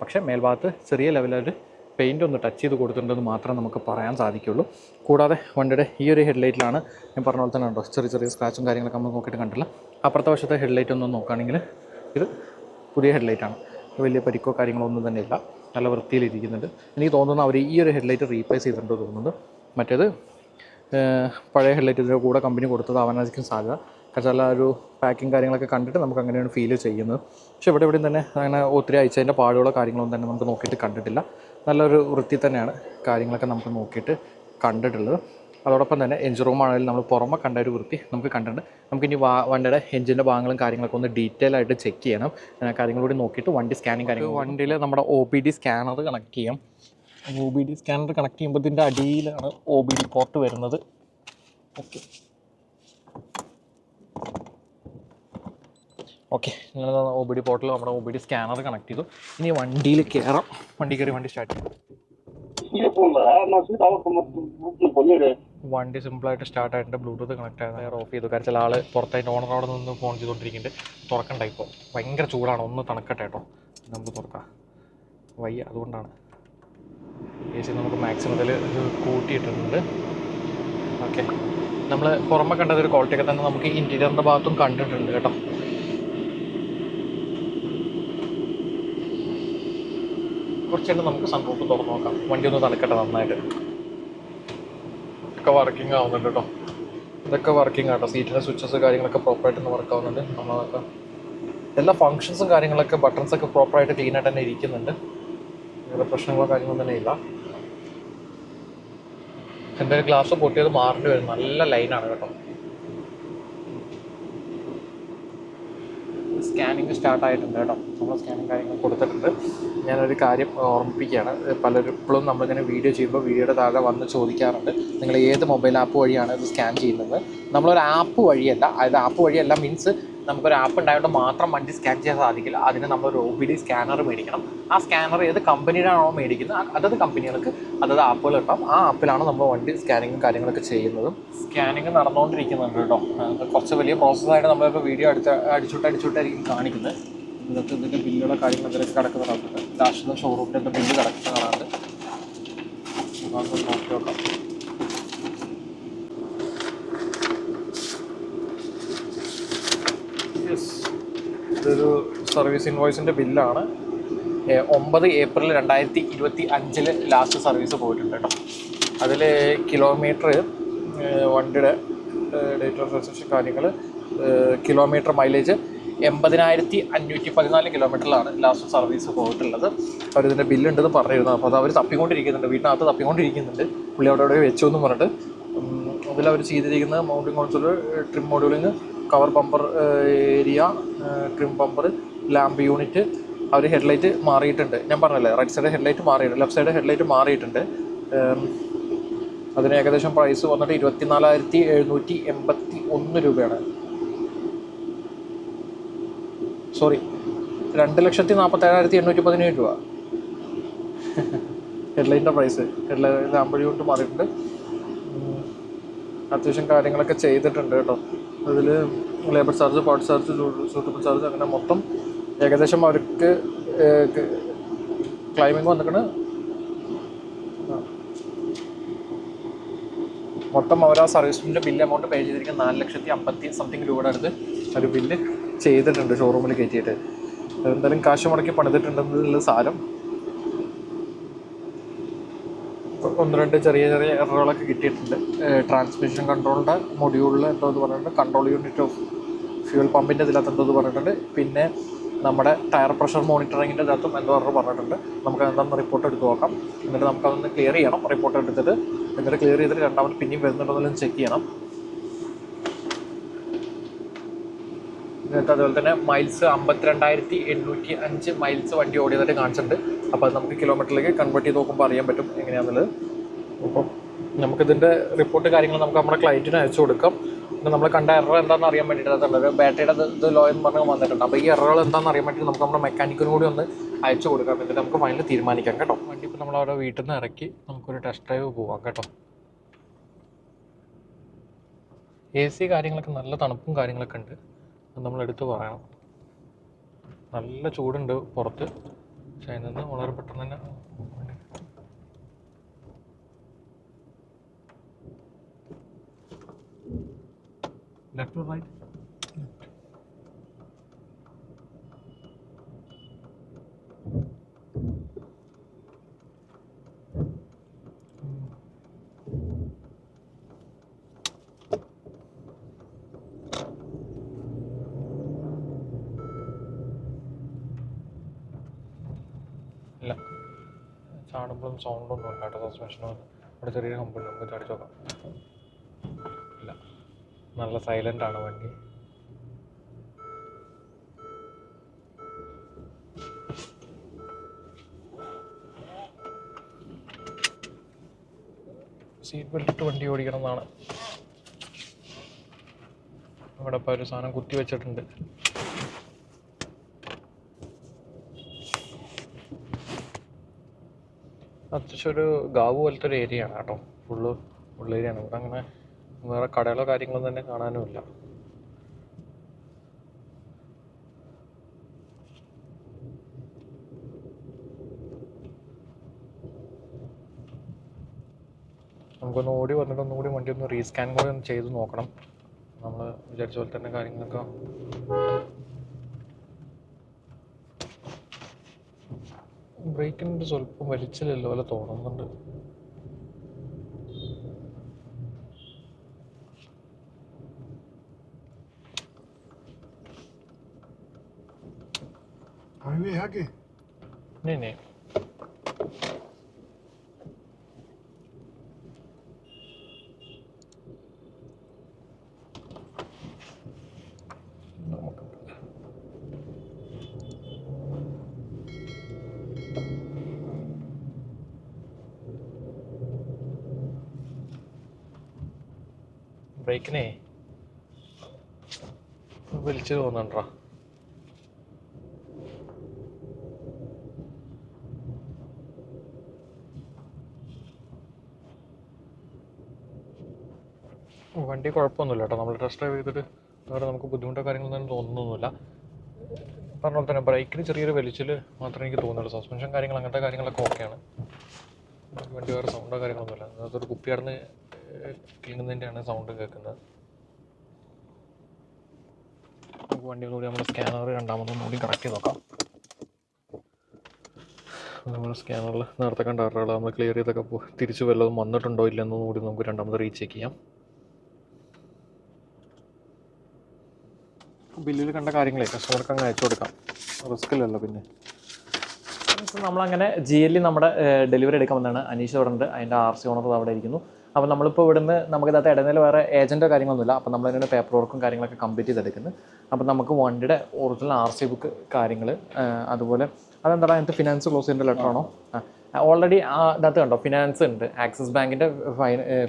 പക്ഷേ മേൽഭാഗത്ത് ചെറിയ ലെവലൊരു പെയിന്റ് ഒന്ന് ടച്ച് ചെയ്ത് കൊടുത്തിട്ടുണ്ടെന്ന് മാത്രമേ നമുക്ക് പറയാൻ സാധിക്കുള്ളൂ. കൂടാതെ വണ്ടിയുടെ ഈ ഒരു ഹെഡ്ലൈറ്റിലാണ് ഞാൻ പറഞ്ഞ പോലെ തന്നെ ഉണ്ടോ ചെറിയ ചെറിയ സ്ക്രാച്ചും കാര്യങ്ങളൊക്കെ നമ്മൾ നോക്കിയിട്ട് കണ്ടില്ല അപ്പുറത്തെ വശത്തെ ഹെഡ്ലൈറ്റ് ഒന്ന് നോക്കുകയാണെങ്കിൽ ഇത് പുതിയ ഹെഡ്ലൈറ്റാണ് വലിയ പരിക്കോ കാര്യങ്ങളോ ഒന്നും തന്നെ ഇല്ല. നല്ല വൃത്തിയിലിരിക്കുന്നുണ്ട് എനിക്ക് തോന്നുന്നു അവർ ഈ ഒരു ഹെഡ്ലൈറ്റ് റീപ്ലേസ് ചെയ്തിട്ടുണ്ട് തോന്നുന്നത് മറ്റേത് പഴയ ഹെഡ്ലൈറ്റ് ഇതിന്റെ കൂടെ കമ്പനി കൊടുത്തത് അവനായിരിക്കും സാധ്യത. കാരണം ഒരു പാക്കിങ് കാര്യങ്ങളൊക്കെ കണ്ടിട്ട് നമുക്ക് അങ്ങനെയാണ് ഫീൽ ചെയ്യുന്നത്. പക്ഷേ ഇവിടെ ഇവിടെയും തന്നെ അങ്ങനെ ഒത്തിരി അയച്ചതിന്റെ പാടുകളോ കാര്യങ്ങളോ തന്നെ നമുക്ക് നോക്കിയിട്ട് കണ്ടിട്ടില്ല. നല്ലൊരു വൃത്തി തന്നെയാണ് കാര്യങ്ങളൊക്കെ നമുക്ക് നോക്കിയിട്ട് കണ്ടിട്ടുള്ളത്. അതോടൊപ്പം തന്നെ എഞ്ചിൻ റൂം ആണെങ്കിലും നമ്മൾ പുറമെ കണ്ട ഒരു വൃത്തി നമുക്ക് കണ്ടിട്ടുണ്ട്. നമുക്ക് ഇനി വാ വണ്ടിയുടെ എഞ്ചിന്റെ ഭാഗങ്ങളും കാര്യങ്ങളൊക്കെ ഒന്ന് ഡീറ്റെയിൽ ആയിട്ട് ചെക്ക് ചെയ്യണം. കാര്യങ്ങളൂടി നോക്കിയിട്ട് വണ്ടി സ്കാനിങ് കാര്യങ്ങൾ വണ്ടിയിൽ നമ്മുടെ O B D scanner connect ചെയ്യാം. O B D scanner connect ചെയ്യുമ്പോൾ ഇതിന്റെ അടിയിലാണ് ഒ ബി ഡി പോർട്ട് വരുന്നത്. ഓക്കെ ഓക്കെ നിങ്ങൾ ഒ ബി ഡി പോർട്ടിൽ നമ്മുടെ O B D scanner connect ചെയ്തു. ഇനി വണ്ടിയിൽ കയറാം വണ്ടി കയറി വണ്ടി സ്റ്റാർട്ട് ചെയ്യാം. വണ്ടി സിമ്പിളായിട്ട് സ്റ്റാർട്ട് ആയിട്ടുണ്ട്. ബ്ലൂടൂത്ത് കണക്ട് ആയത്. നേരെ ഓഫ് ചെയ്തു. കാരണം ചില ആൾ പുറത്തായിട്ട് ഓണർ അവിടെ നിന്ന് ഫോൺ ചെയ്തുകൊണ്ടിരിക്കുന്നുണ്ട് തുറക്കണ്ട ഇപ്പോൾ ഭയങ്കര ചൂടാണ്. ഒന്ന് തണുക്കട്ടെ കേട്ടോ. നമുക്ക് തുറക്കാം. വയ്യ. അതുകൊണ്ടാണ് എ സി നമുക്ക് മാക്സിമം ഇതിൽ കൂട്ടിയിട്ടുണ്ട് ഓക്കെ നമ്മൾ പുറമെ കണ്ടത് ഒരു ക്വാളിറ്റി ഒക്കെ തന്നെ നമുക്ക് ഇന്റീരിയറിന്റെ ഭാഗത്തും കണ്ടിട്ടുണ്ട് കേട്ടോ. കുറച്ചായിട്ട് നമുക്ക് സൺറൂഫ് തുറന്നു നോക്കാം. വണ്ടി ഒന്ന് തണുക്കട്ടെ നന്നായിട്ട്. ഒക്കെ വർക്കിംഗ് ആവുന്നുണ്ട് കേട്ടോ ഇതൊക്കെ വർക്കിംഗ് ആട്ടോ. സീറ്റിന്റെ സ്വിച്ചസ് കാര്യങ്ങളൊക്കെ പ്രോപ്പറായിട്ട് വർക്ക് ആവുന്നുണ്ട്. നമ്മളതൊക്കെ എല്ലാ ഫങ്ഷൻസും കാര്യങ്ങളൊക്കെ ബട്ടൺസൊക്കെ പ്രോപ്പറായിട്ട് ക്ലീൻ ആയിട്ട് തന്നെ ഇരിക്കുന്നുണ്ട്. വേറെ പ്രശ്നങ്ങളോ കാര്യങ്ങളോ തന്നെ ഇല്ല. എന്റെ ഒരു ഗ്ലാസ് പൊട്ടിയത് മാറേണ്ടി വരും. നല്ല ലൈനാണ് കേട്ടോ. സ്കാനിങ് സ്റ്റാർട്ട് ആയിട്ടുണ്ട് കേട്ടോ. നമ്മൾ സ്കാനിങ് കാര്യങ്ങൾ കൊടുത്തിട്ടുണ്ട്. ഞാനൊരു കാര്യം ഓർമ്മിപ്പിക്കുകയാണ്. പലരും ഇപ്പോഴും നമ്മളിങ്ങനെ വീഡിയോ ചെയ്യുമ്പോൾ വീഡിയോയുടെ താഴെ വന്ന് ചോദിക്കാറുണ്ട്. നിങ്ങൾ ഏത് മൊബൈൽ ആപ്പ് വഴിയാണ് ഇത് സ്കാൻ ചെയ്യുന്നത്? നമ്മളൊരു ആപ്പ് വഴിയല്ല. അതായത് ആപ്പ് വഴിയല്ല മീൻസ് നമുക്കൊരു ആപ്പ് ഉണ്ടായതുകൊണ്ട് മാത്രം വണ്ടി സ്കാൻ ചെയ്യാൻ സാധിക്കില്ല. അതിന് നമ്മളൊരു ഒ ബി ഡി സ്കാനർ മേടിക്കണം. ആ സ്കാനർ ഏത് കമ്പനിയുടെ ആണോ മേടിക്കുന്നത് അതത് കമ്പനികൾക്ക് അതത് ആപ്പുകൾ ഉണ്ടാവും ആ ആപ്പിലാണ് നമ്മൾ വണ്ടി സ്കാനിങ്ങും കാര്യങ്ങളൊക്കെ ചെയ്യുന്നതും. സ്കാനിങ് നടന്നുകൊണ്ടിരിക്കുന്നുണ്ട് കേട്ടോ. കുറച്ച് വലിയ പ്രോസസ്സായിട്ട് നമ്മളിപ്പോൾ വീഡിയോ അടിച്ച അടിച്ചുട്ട് അടിച്ചുട്ടായിരിക്കും കാണിക്കുന്നത്. ഇതൊക്കെ ഇതിന്റെ ബില്ലുള്ള കാര്യങ്ങൾ ഇതിലൊക്കെ കിടക്കുന്ന കാണുന്നുണ്ട് ലാസ്റ്റ് ഷോറൂമിന്റെ ബില്ല് കിടക്കുന്ന കാണാറുണ്ട് നമുക്ക് നോക്കി നോക്കാം. ഇതൊരു സർവീസ് ഇൻവോയ്സിന്റെ ബില്ലാണ്. ഒമ്പത് ഏപ്രിൽ രണ്ടായിരത്തി ഇരുപത്തി അഞ്ചിൽ ലാസ്റ്റ് സർവീസ് പോയിട്ടുണ്ട് കേട്ടോ. അതിൽ കിലോമീറ്റർ വണ്ടിയുടെ ഡേറ്റ് ഓഫ് രജിസ്ട്രേഷൻ കാര്യങ്ങൾ കിലോമീറ്റർ മൈലേജ് എൺപതിനായിരത്തി അഞ്ഞൂറ്റി പതിനാല് കിലോമീറ്ററിലാണ് ലാസ്റ്റ് സർവീസ് പോയിട്ടുള്ളത്. അവരിതിന്റെ ബില്ലുണ്ടെന്ന് പറഞ്ഞിരുന്നു. അപ്പോൾ അത് അവർ തപ്പിക്കൊണ്ടിരിക്കുന്നുണ്ട്. വീട്ടിനകത്ത് തപ്പിക്കൊണ്ടിരിക്കുന്നുണ്ട്. പുള്ളി അവിടെ അവിടെ വെച്ചു എന്ന് പറഞ്ഞിട്ട്. അതിൽ അവർ ചെയ്തിരിക്കുന്നത് mounting console trim മോഡ്യൂളിങ് cover bumper area trim bumper lamp unit അവർ ഹെഡ്ലൈറ്റ് മാറിയിട്ടുണ്ട്. ഞാൻ പറഞ്ഞല്ലേ റൈറ്റ് സൈഡ് ഹെഡ്ലൈറ്റ് മാറിയിട്ടുണ്ട് ലെഫ്റ്റ് സൈഡ് ഹെഡ്ലൈറ്റ് മാറിയിട്ടുണ്ട്. അതിന് ഏകദേശം പ്രൈസ് വന്നിട്ട് ഇരുപത്തിനാലായിരത്തി എഴുന്നൂറ്റി എൺപത്തി ഒന്ന് രൂപയാണ്. സോറി രണ്ട് ലക്ഷത്തി നാൽപ്പത്തേഴായിരത്തി എണ്ണൂറ്റി പതിനേഴ് രൂപ. ഹെഡ്ലൈറ്റിന്റെ പ്രൈസ് ഹെഡ്ലൈറ്റ് ലാമ്പ് യൂണിറ്റ് മാറിയിട്ടുണ്ട്. അത്യാവശ്യം കാര്യങ്ങളൊക്കെ ചെയ്തിട്ടുണ്ട് കേട്ടോ. അതിൽ labour charge part charge suitable charge അങ്ങനെ മൊത്തം ഏകദേശം അവർക്ക് ക്ലൈമിങ് വന്നിട്ട് മൊത്തം അവർ ആ. സർവീസിന്റെ ബില്ല് എമൗണ്ട് പേ ചെയ്തിരിക്കുന്ന നാല് ലക്ഷത്തി അമ്പത്തി സംതിങ് രൂപയുടെ അടുത്ത് ഒരു ബില്ല് ചെയ്തിട്ടുണ്ട് ഷോറൂമിൽ കയറ്റിയിട്ട്. എന്തായാലും കാശ് മുടക്കി പണിതിട്ടുണ്ടെന്നുള്ള സാരം. ഒന്ന് രണ്ട് ചെറിയ ചെറിയ എററുകളൊക്കെ കിട്ടിയിട്ടുണ്ട്. ട്രാൻസ്മിഷൻ കൺട്രോളിന്റെ മൊഡ്യൂളിൽ എന്തോ എന്ന് പറഞ്ഞിട്ടുണ്ട്. കൺട്രോൾ യൂണിറ്റ് ഓഫ് ഫ്യൂൽ പമ്പിന്റെ ഇതിലകത്ത് എന്തോ എന്ന് പറഞ്ഞിട്ടുണ്ട്. പിന്നെ നമ്മുടെ ടയർ പ്രഷർ മോണിറ്ററിങ്ങിന്റെ ഇതിനകത്തും എന്തോ എറർ പറഞ്ഞിട്ടുണ്ട്. നമുക്ക് എന്താണെന്ന് റിപ്പോർട്ട് എടുത്ത് നോക്കാം. എന്നിട്ട് നമുക്കതൊന്ന് ക്ലിയർ ചെയ്യണം. റിപ്പോർട്ട് എടുത്തിട്ട് എന്നിട്ട് ക്ലിയർ ചെയ്തിട്ട് രണ്ടാമത് പിന്നെയും വരുന്നുണ്ടോയെന്നും ചെക്ക് ചെയ്യണം. എന്നിട്ട് അതുപോലെ തന്നെ മൈൽസ് അമ്പത്തിരണ്ടായിരത്തി എണ്ണൂറ്റി അഞ്ച് മൈൽസ് വണ്ടി ഓടിയതായിട്ട് കാണിച്ചിട്ടുണ്ട്. അപ്പോൾ അത് നമുക്ക് കിലോമീറ്ററിലേക്ക് കൺവേർട്ട് ചെയ്ത് നോക്കുമ്പോൾ അറിയാൻ പറ്റും എങ്ങനെയാണെന്നുള്ളത് അപ്പം നമുക്കിതിന്റെ റിപ്പോർട്ട് കാര്യങ്ങൾ നമുക്ക് നമ്മുടെ ക്ലയന്റിന് അയച്ചു കൊടുക്കാം. നമ്മൾ കണ്ട എറർ എന്താണെന്ന് അറിയാൻ വേണ്ടിയിട്ടുള്ളത് ബാറ്ററിയുടെ ഇത് ലോ എന്ന് പറഞ്ഞ് വന്നിട്ടുണ്ട്. അപ്പോൾ ഈ എററുകൾ എന്താണെന്ന് അറിയാൻ വേണ്ടി നമുക്ക് നമ്മുടെ മെക്കാനിക്കിനും കൂടി ഒന്ന് അയച്ചു കൊടുക്കാം. എന്നിട്ട് നമുക്ക് ഫൈനൽ തീരുമാനിക്കാം കേട്ടോ. വണ്ടി ഇപ്പോൾ നമ്മൾ അവിടെ വീട്ടിൽ നിന്ന് ഇറക്കി നമുക്കൊരു ടെസ്റ്റ് ഡ്രൈവ് പോവാം കേട്ടോ. എ സി കാര്യങ്ങളൊക്കെ നല്ല തണുപ്പും കാര്യങ്ങളൊക്കെ ഉണ്ട്. നമ്മൾ എടുത്തു പറയണം. നല്ല ചൂടുണ്ട് പുറത്ത്. പക്ഷെ അതിൽ നിന്ന് വളരെ പെട്ടെന്ന് തന്നെ ലെഫ്റ്റ് റൈറ്റ് ഇല്ല ചാടുമ്പോഴും സൗണ്ടൊന്നും ഇല്ല കേട്ടോ സസ്പെൻഷനോ ഇവിടെ ചെറിയ കമ്പനി നമുക്ക് ചാടിച്ച് നോക്കാം. ഇല്ല. നല്ല സൈലന്റ് ആണ് വണ്ടി. സീറ്റ് ബെൽറ്റ് ഇട്ട് വണ്ടി ഓടിക്കണം എന്നാണ്. ഇവിടെ ഇപ്പോൾ ഒരു സാധനം കുത്തി വെച്ചിട്ടുണ്ട്. അത്യാവശ്യം ഒരു ഗാവ് പോലത്തെ ഒരു ഏരിയ ആണ് കേട്ടോ. ഫുള്ള് ഉള്ളേരിയാണ് ഇവിടെ അങ്ങനെ വേറെ കടകളോ കാര്യങ്ങളോ തന്നെ കാണാനുമില്ല. നമുക്കൊന്ന് ഓടി വന്നിട്ട് ഒന്നുകൂടി വണ്ടി ഒന്ന് റീസ്കാൻ കൂടി ഒന്ന് ചെയ്ത് നോക്കണം. നമ്മൾ വിചാരിച്ച പോലെ തന്നെ കാര്യങ്ങളൊക്കെ ബ്രേക്കിന്റെ സ്വല്പം വലിച്ചില്ലല്ലോ പോലെ തോന്നുന്നുണ്ട്. हाईवे है आगे नहीं नहीं ബ്രേക്കിനെ വലിച്ചു തോന്നണ്ടാ. വണ്ടി കുഴപ്പമൊന്നുമില്ല കേട്ടോ നമ്മൾ ടെസ്റ്റ് ഡ്രൈവ് ചെയ്തിട്ട് വേറെ നമുക്ക് ബുദ്ധിമുട്ടോ കാര്യങ്ങളൊന്നും തോന്നുന്നൊന്നുമില്ല. പറഞ്ഞ പോലെ തന്നെ ബ്രേക്കിന് ചെറിയൊരു വലിച്ചിൽ മാത്രമേ എനിക്ക് തോന്നുള്ളൂ സസ്പെൻഷൻ കാര്യങ്ങൾ അങ്ങനത്തെ കാര്യങ്ങളൊക്കെ ഓക്കെയാണ് വണ്ടി വേറെ സൗണ്ടോ കാര്യങ്ങളൊന്നുമില്ല. അതൊരു കുപ്പി കടന്ന് സൗണ്ട് കേൾക്കുന്നത്. നമുക്ക് വണ്ടി കൂടി നമ്മൾ സ്കാനർ രണ്ടാമതൊന്നും കൂടി കറക്റ്റ് നോക്കാം. നമ്മൾ സ്കാനറിൽ നേരത്തെ കണ്ട നമ്മൾ ക്ലിയർ ചെയ്തൊക്കെ പോ തിരിച്ച് വല്ലതും വന്നിട്ടുണ്ടോ ഇല്ലെന്നും കൂടി നമുക്ക് രണ്ടാമത് റീചെക്ക് ചെയ്യാം. ബില്ലിൽ കണ്ട കാര്യങ്ങളെ കസ്റ്റമർക്ക് അങ്ങ് അയച്ചു കൊടുക്കാം. റിസ്ക് ഇല്ലല്ലോ പിന്നെ. നമ്മളങ്ങനെ ജി എൽ നമ്മുടെ ഡെലിവറി എടുക്കാമെന്നാണ് അനീഷ് ഉണ്ട്. അതിന്റെ ആർ സി ഓണർ അവിടെ ഇരിക്കുന്നു. അപ്പോൾ നമ്മളിപ്പോൾ ഇവിടുന്ന് നമുക്ക് ഇതിനകത്ത് ഇടനില വേറെ ഏജന്റോ കാര്യങ്ങളൊന്നുമില്ല. അപ്പോൾ നമ്മൾ അതിന്റെ പേപ്പർ വർക്കും കാര്യങ്ങളൊക്കെ കംപ്ലീറ്റ് ചെയ്തെടുക്കുന്നത് അപ്പോൾ നമുക്ക് വണ്ടിയുടെ ഒറിജിനൽ ആർ സി ബുക്ക് കാര്യങ്ങൾ അതുപോലെ അതെന്താ അതിനകത്ത് ഫിനാൻസ് ക്ലോസ് ചെയ്യേണ്ട ലെറ്റർ ആണോ? ഓൾറെഡി അതിനകത്ത് കണ്ടോ? ഫിനാൻസ് ഉണ്ട്. ആക്സിസ് ബാങ്കിന്റെ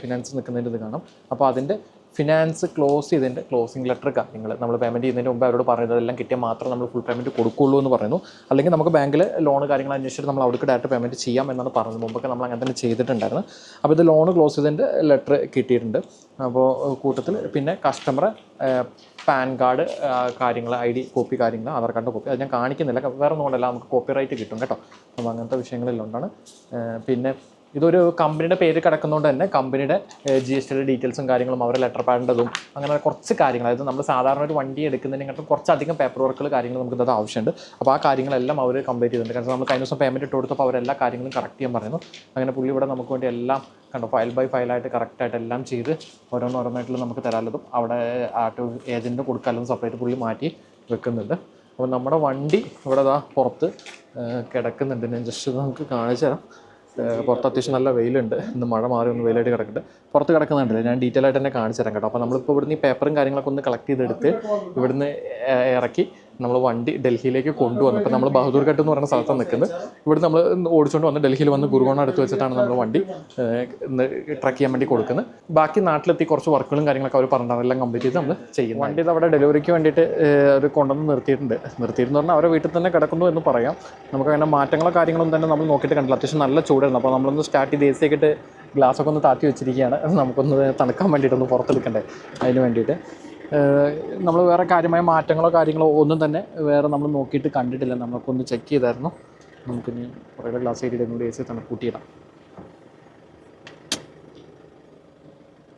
ഫിനാൻസ് നിൽക്കുന്നതിന്റെ ഇത് കാണും. അപ്പോൾ അതിന്റെ ഫിനാൻസ് ക്ലോസ് ചെയ്തതിന്റെ ക്ലോസിംഗ് ലെറ്റർ കാര്യങ്ങൾ നമ്മൾ പേയ്മെന്റ് ചെയ്യുന്നതിന് മുമ്പ് അവരോട് പറയുന്നത് എല്ലാം കിട്ടിയാൽ മാത്രം നമ്മൾ ഫുൾ പേയ്മെന്റ് കൊടുക്കുള്ളൂ എന്ന് പറയുന്നു. അല്ലെങ്കിൽ നമുക്ക് ബാങ്കിൽ ലോൺ കാര്യങ്ങൾ അന്വേഷിച്ചിട്ട് നമ്മൾ അവിടേക്ക് ഡയറക്റ്റ് പേയ്മെന്റ് ചെയ്യാം എന്നാണ് പറഞ്ഞത് മുമ്പൊക്കെ നമ്മൾ അങ്ങനെ തന്നെ ചെയ്തിട്ടുണ്ടായിരുന്നു. അപ്പോൾ ഇത് ലോൺ ക്ലോസ് ചെയ്തതിന്റെ ലെറ്റർ കിട്ടിയിട്ടുണ്ട്. അപ്പോൾ കൂട്ടത്തിൽ പിന്നെ കസ്റ്റമർ പാൻ കാർഡ് കാര്യങ്ങൾ ഐ ഡി കോപ്പി കാര്യങ്ങൾ ആധാർ കാർഡിന്റെ കോപ്പി അത് ഞാൻ കാണിക്കുന്നില്ല. വേറെ ഒന്നും കൊണ്ടല്ല നമുക്ക് കോപ്പി റൈറ്റ് കിട്ടും കേട്ടോ. അപ്പോൾ അങ്ങനത്തെ വിഷയങ്ങളിലുണ്ടാണ് പിന്നെ ഇതൊരു കമ്പനിയുടെ പേര് കിടക്കുന്നതുകൊണ്ട് തന്നെ കമ്പനിയുടെ ജി എസ് ടിയുടെ ഡീറ്റെയിൽസും കാര്യങ്ങളും അവരുടെ ലെറ്റർ പാഡിന്റെതും അങ്ങനെ കുറച്ച് കാര്യങ്ങൾ. അതായത് നമ്മൾ സാധാരണ ഒരു വണ്ടി എടുക്കുന്നതിനെക്കാട്ടും കുറച്ചധികം പേപ്പർ വർക്കുകൾ കാര്യങ്ങൾ നമുക്ക് ഇത് ആവശ്യമുണ്ട്. അപ്പോൾ ആ കാര്യങ്ങളെല്ലാം അവർ കംപ്ലീറ്റ് ചെയ്തിട്ടുണ്ട്. കാരണം നമ്മൾ കഴിഞ്ഞ ദിവസം പേയ്മെന്റ് ഇട്ട് കൊടുത്തപ്പോൾ അവരെല്ലാ കാര്യങ്ങളും കറക്റ്റ് ചെയ്യാൻ പറയുന്നു. അങ്ങനെ പുള്ളി ഇവിടെ നമുക്ക് വേണ്ടി എല്ലാം കണ്ടോ ഫയൽ ബൈ ഫയലായിട്ട് കറക്റ്റായിട്ട് എല്ലാം ചെയ്ത് ഓരോന്നോരോന്നായിട്ടുള്ള നമുക്ക് തരാനുള്ളതും അവിടെ ആട്ടോ ഏജന്റിന് കൊടുക്കാനുള്ളതും സെപ്പറേറ്റ് പുള്ളി മാറ്റി വെക്കുന്നുണ്ട്. അപ്പോൾ നമ്മുടെ വണ്ടി ഇവിടെ ദാ പുറത്ത് കിടക്കുന്നുണ്ട്. ഞാൻ ജസ്റ്റ് നമുക്ക് കാണിച്ചു തരാം. പുറത്ത് അത്യാവശ്യം നല്ല വെയിലുണ്ട്. ഇന്ന് മഴ മാറി ഒന്ന് വെയിലായിട്ട് കിടക്കട്ടെ. പുറത്ത് കിടക്കുന്നുണ്ട് ഞാൻ ഡീറ്റെയിൽ ആയിട്ട് തന്നെ കാണിച്ചു തരാം കേട്ടോ. അപ്പോൾ നമ്മളിപ്പോൾ ഇവിടുന്ന് ഈ പേപ്പറും കാര്യങ്ങളൊക്കെ ഒന്ന് കളക്ട് ചെയ്തെടുത്ത് ഇവിടുന്ന് ഇറക്കി. നമ്മൾ വണ്ടി ഡൽഹിയിലേക്ക് കൊണ്ടുവന്നു. ഇപ്പോൾ നമ്മൾ ബഹദൂർ ഘട്ട് എന്ന് പറയുന്ന സ്ഥലത്താണ് നിൽക്കുന്നത്. ഇവിടെ നമ്മൾ ഓടിച്ചുകൊണ്ട് വന്ന് ഡൽഹിയിൽ വന്ന് ഗുരുവോണം അടുത്ത് വെച്ചിട്ടാണ് നമ്മൾ വണ്ടി ട്രക്ക് ചെയ്യാൻ വേണ്ടി കൊടുക്കുന്നത്. ബാക്കി നാട്ടിലെത്തി കുറച്ച് വർക്കുകളും കാര്യങ്ങളൊക്കെ അവർ പറഞ്ഞിട്ട് എല്ലാം കംപ്ലീറ്റ് ചെയ്ത് നമ്മൾ ചെയ്യും വണ്ടി ഇത് അവിടെ ഡെലിവറിക്ക് വേണ്ടിയിട്ട് അവർ കൊണ്ടുവന്ന് നിർത്തിയിട്ടുണ്ട്. നിർത്തിയിരുന്നു പറഞ്ഞാൽ അവരെ വീട്ടിൽ തന്നെ കിടക്കുന്നു എന്ന് പറയാം. നമുക്ക് അങ്ങനെ മാറ്റങ്ങളോ കാര്യങ്ങളൊന്നും തന്നെ നമ്മൾ നോക്കിയിട്ട് കണ്ടില്ല. അത്യാവശ്യം നല്ല ചൂടായിരുന്നു. അപ്പോൾ നമ്മളൊന്ന് സ്റ്റാർട്ട് ചെയ്ത് സി ഒക്കെ ഇട്ട് ഗ്ലാസ് ഒക്കെ ഒന്ന് താത്തി വെച്ചിരിക്കുകയാണ്. നമുക്കൊന്ന് തണുക്കാൻ വേണ്ടിയിട്ടൊന്ന് പുറത്തെടുക്കണ്ടേ? അതിന് വേണ്ടിയിട്ട്. നമ്മൾ വേറെ കാര്യമായ മാറ്റങ്ങളോ കാര്യങ്ങളോ ഒന്നും തന്നെ വേറെ നമ്മൾ നോക്കിയിട്ട് കണ്ടിട്ടില്ല. നമുക്കൊന്ന് ചെക്ക് ചെയ്തായിരുന്നു. നമുക്കിനി കുറേ ഗ്ലാസ് ഏരിയയുടെ കൂടി എ സി തന്നെ കൂട്ടിയിടാം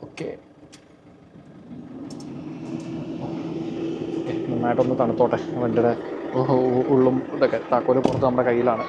ഓക്കെ നന്നായിട്ടൊന്ന് തണുത്തോട്ടെ. വണ്ടിയുടെ ഉള്ളും ഇതൊക്കെ താക്കോൽ പുറത്ത് നമ്മുടെ കയ്യിലാണ്.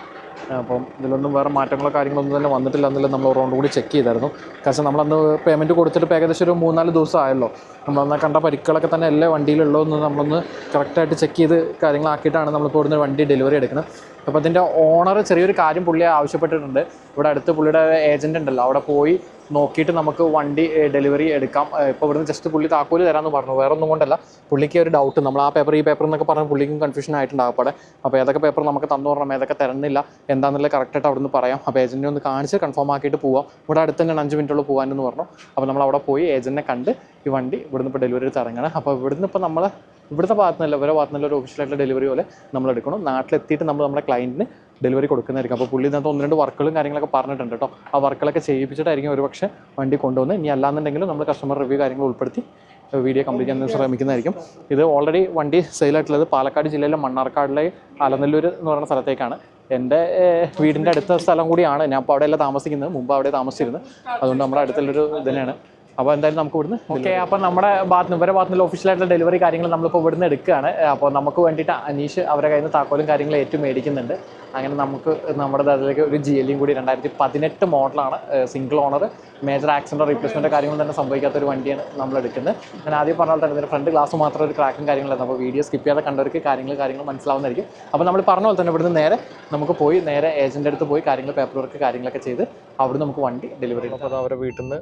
അപ്പം ഇതിലൊന്നും വേറെ മാറ്റങ്ങളോ കാര്യങ്ങളൊന്നും തന്നെ വന്നിട്ടില്ല എന്നുള്ളത് നമ്മൾ റൗണ്ട് കൂടി ചെക്ക് ചെയ്തായിരുന്നു. കാരണം നമ്മളന്ന് പേയ്മെന്റ് കൊടുത്തിട്ട് ഏകദേശം ഒരു മൂന്നാൽ ദിവസം ആയല്ലോ നമ്മളന്ന് കണ്ട പരിക്കുകളൊക്കെ തന്നെ എല്ലാ വണ്ടിയിലുള്ളതെന്ന് നമ്മളൊന്ന് കറക്റ്റായിട്ട് ചെക്ക് ചെയ്ത് കാര്യങ്ങളാക്കിയിട്ടാണ് നമ്മളിപ്പോൾ ഇവിടുന്ന് വണ്ടി ഡെലിവറി എടുക്കുന്നത്. അപ്പോൾ അതിന്റെ ഓണർ ചെറിയൊരു കാര്യം പുള്ളി ആവശ്യപ്പെട്ടിട്ടുണ്ട്. ഇവിടെ അടുത്ത് പുള്ളിയുടെ ഏജന്റ് ഉണ്ടല്ലോ. അവിടെ പോയി നോക്കിയിട്ട് നമുക്ക് വണ്ടി ഡെലിവറി എടുക്കാം. ഇപ്പോൾ ഇവിടുന്ന് ജസ്റ്റ് പുള്ളി താക്കോൽ തരാമെന്ന് പറഞ്ഞു. വേറെ ഒന്നും കൊണ്ടല്ല. പുള്ളിക്ക് ഒരു ഡൗട്ട് നമ്മൾ ആ പേപ്പർ ഈ പേപ്പർ എന്നൊക്കെ പറഞ്ഞ് പുള്ളിക്കും കൺഫ്യൂഷൻ ആയിട്ടുണ്ടാകപ്പാടെ അപ്പോൾ ഏതൊക്കെ പേപ്പർ നമുക്ക് തന്നു പറഞ്ഞാൽ ഏതൊക്കെ തരുന്നില്ല എന്താണെന്നുള്ള കറക്റ്റായിട്ട് അവിടെ നിന്ന് പറയാം. അപ്പോൾ ഏജന്റിനെ ഒന്ന് കാണിച്ച് കൺഫേം ആക്കിയിട്ട് പോവാം. ഇവിടെ അടുത്ത് തന്നെ അഞ്ച് മിനിറ്റുള്ള പോകാനെന്ന് പറഞ്ഞു. അപ്പോൾ നമ്മൾ അവിടെ പോയി ഏജന്റിനെ കണ്ട് ഈ വണ്ടി ഇവിടുന്ന് ഇപ്പോൾ ഡെലിവറി ഇറങ്ങണം അപ്പോൾ ഇവിടുന്ന് ഇപ്പോൾ നമ്മൾ ഇവിടുത്തെ ഭാഗത്ത് നിന്നല്ല ഇവരെ ഭാഗത്തു ഒരു ഒഫീഷ്യലായിട്ടുള്ള ഡെലിവറി പോലെ നമ്മൾ എടുക്കണം. നാട്ടിലെത്തിയിട്ട് നമ്മൾ നമ്മുടെ ക്ലയന്റിന് ഡെലിവറി കൊടുക്കുന്നതായിരിക്കും. അപ്പോൾ പുള്ളി ഇതിനകത്ത് ഒന്ന് രണ്ട് വർക്കുകളും കാര്യങ്ങളൊക്കെ പറഞ്ഞിട്ടുണ്ട് കേട്ടോ. ആ വർക്കുകളൊക്കെ ചെയ്യിപ്പിച്ചിട്ടായിരിക്കും ഒരു പക്ഷേ വണ്ടി കൊണ്ടുവന്ന്. ഇനി അല്ലാന്നുണ്ടെങ്കിലും നമ്മൾ കസ്റ്റമർ റിവ്യൂ കാര്യങ്ങൾ ഉൾപ്പെടുത്തി വീഡിയോ കംപ്ലീറ്റ് ചെയ്യാൻ ശ്രമിക്കുന്നതായിരിക്കും. ഇത് ഓൾറെഡി വണ്ടി സെയിലായിട്ടുള്ളത് പാലക്കാട് ജില്ലയിലെ മണ്ണാർക്കാടിലെ അലനല്ലൂർ എന്ന് പറയുന്ന സ്ഥലത്തേക്കാണ്. എന്റെ വീടിന്റെ അടുത്ത സ്ഥലം കൂടിയാണ്. ഞാൻ അപ്പോൾ അവിടെയല്ല താമസിക്കുന്നത്. മുമ്പ് അവിടെ താമസിച്ചിരുന്നു അതുകൊണ്ട് നമ്മുടെ അടുത്തുള്ളൊരു ഇത് തന്നെയാണ്. അപ്പോൾ എന്തായാലും നമുക്ക് ഇവിടുന്ന് ഓക്കെ അപ്പോൾ നമ്മുടെ ഭാഗത്ത് ഇവരെ ഭാഗത്ത് നിന്ന് ഒഫീഷ്യലായിട്ടുള്ള ഡെലിവറി കാര്യങ്ങൾ നമ്മളിപ്പോൾ ഇവിടുന്ന് എടുക്കുകയാണ്. അപ്പോൾ നമുക്ക് വേണ്ടിയിട്ട് അനീഷ് അവരുടെ കയ്യിൽ നിന്ന് താക്കോലും കാര്യങ്ങളും ഏറ്റവും മേടിക്കുന്നുണ്ട്. അങ്ങനെ നമുക്ക് നമ്മുടെ അതിലേക്ക് ഒരു ജി എല്ലിയും കൂടി രണ്ടായിരത്തി പതിനെട്ട് മോഡലാണ് സിംഗിൾ ഓണർ മേജർ ആക്സിഡന്റോ റീപ്ലേസ്മെന്റോ കാര്യങ്ങളും തന്നെ സംഭവിക്കാത്ത ഒരു വണ്ടിയാണ് നമ്മൾ എടുക്കുന്നത്. ഞാൻ ആദ്യം പറഞ്ഞാൽ തന്നെ ഇതിന്റെ ഫ്രണ്ട് ഗ്ലാസ് മാത്രം ഒരു ക്രാക്കും കാര്യങ്ങളായിരുന്നു അപ്പോൾ വീഡിയോ സ്കിപ്പ് ചെയ്യാതെ കണ്ടവർക്ക് കാര്യങ്ങൾ കാര്യങ്ങൾ മനസ്സിലാവുന്നതായിരിക്കും. അപ്പോൾ നമ്മൾ പറഞ്ഞ പോലെ തന്നെ ഇവിടുന്ന് നേരെ നമുക്ക് പോയി നേരെ ഏജന്റെ അടുത്ത് പോയി കാര്യങ്ങൾ പേപ്പർ വർക്ക് കാര്യങ്ങളൊക്കെ ചെയ്ത് അവിടെ നമുക്ക് വണ്ടി ഡെലിവറി അപ്പോൾ അവരുടെ അവരെ വീട്ടിൽ നിന്ന്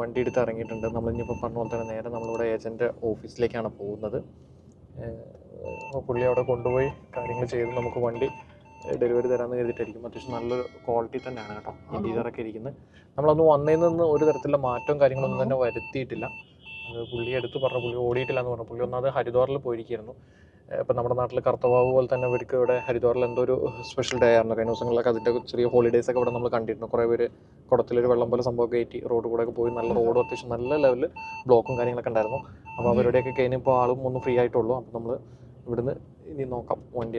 വണ്ടി എടുത്ത് ഇറങ്ങിയിട്ടുണ്ട് നമ്മൾ ഇനിയിപ്പോൾ പറഞ്ഞ പോലെ തന്നെ നേരെ നമ്മളിവിടെ ഏജന്റ് ഓഫീസിലേക്കാണ് പോകുന്നത്. പുള്ളി അവിടെ കൊണ്ടുപോയി കാര്യങ്ങൾ ചെയ്ത് നമുക്ക് വണ്ടി ഡെലിവറി തരാമെന്ന് കരുതിയിട്ടായിരിക്കും. അത്യാവശ്യം നല്ലൊരു ക്വാളിറ്റി തന്നെയാണ് കേട്ടോ. ഇന്റീരിയറൊക്കെ ഇരിക്കുന്നത് നമ്മളൊന്നും വന്നതിൽ നിന്ന് ഒരു തരത്തിലുള്ള മാറ്റവും കാര്യങ്ങളൊന്നും തന്നെ വരുത്തിയിട്ടില്ല. പുള്ളി എടുത്തു പറഞ്ഞു പുള്ളി ഓടിയിട്ടില്ല എന്ന് പറഞ്ഞു. പുള്ളി ഒന്നാമത് ഹരിദ്വാറിൽ പോയിരിക്കുന്നു ഇപ്പം നമ്മുടെ നാട്ടിൽ കർത്തവാവ് പോലെ തന്നെ ഇവർക്ക് ഇവിടെ ഹരിദ്വാറിൽ എന്തോ ഒരു സ്പെഷ്യൽ ഡേ ആയിരുന്നു. കഴിഞ്ഞ ദിവസങ്ങളിലൊക്കെ അതിന്റെ ചെറിയ ഹോളിഡേസ് ഒക്കെ ഇവിടെ നമ്മൾ കണ്ടിരുന്നു. കുറേ പേര് കുടത്തിലൊരു വെള്ളം പോലെ സംഭവം കയറ്റി റോഡ് കൂടെ ഒക്കെ പോയി നല്ല റോഡ് അത്യാവശ്യം നല്ല ലെവലിൽ ബ്ലോക്കും കാര്യങ്ങളൊക്കെ ഉണ്ടായിരുന്നു. അപ്പോൾ അവരുടെയൊക്കെ കഴിഞ്ഞപ്പോൾ ആളും ഒന്ന് ഫ്രീ ആയിട്ടുള്ളൂ. അപ്പോൾ നമ്മൾ ഇവിടുന്ന് ഇനി നോക്കാം വണ്ടി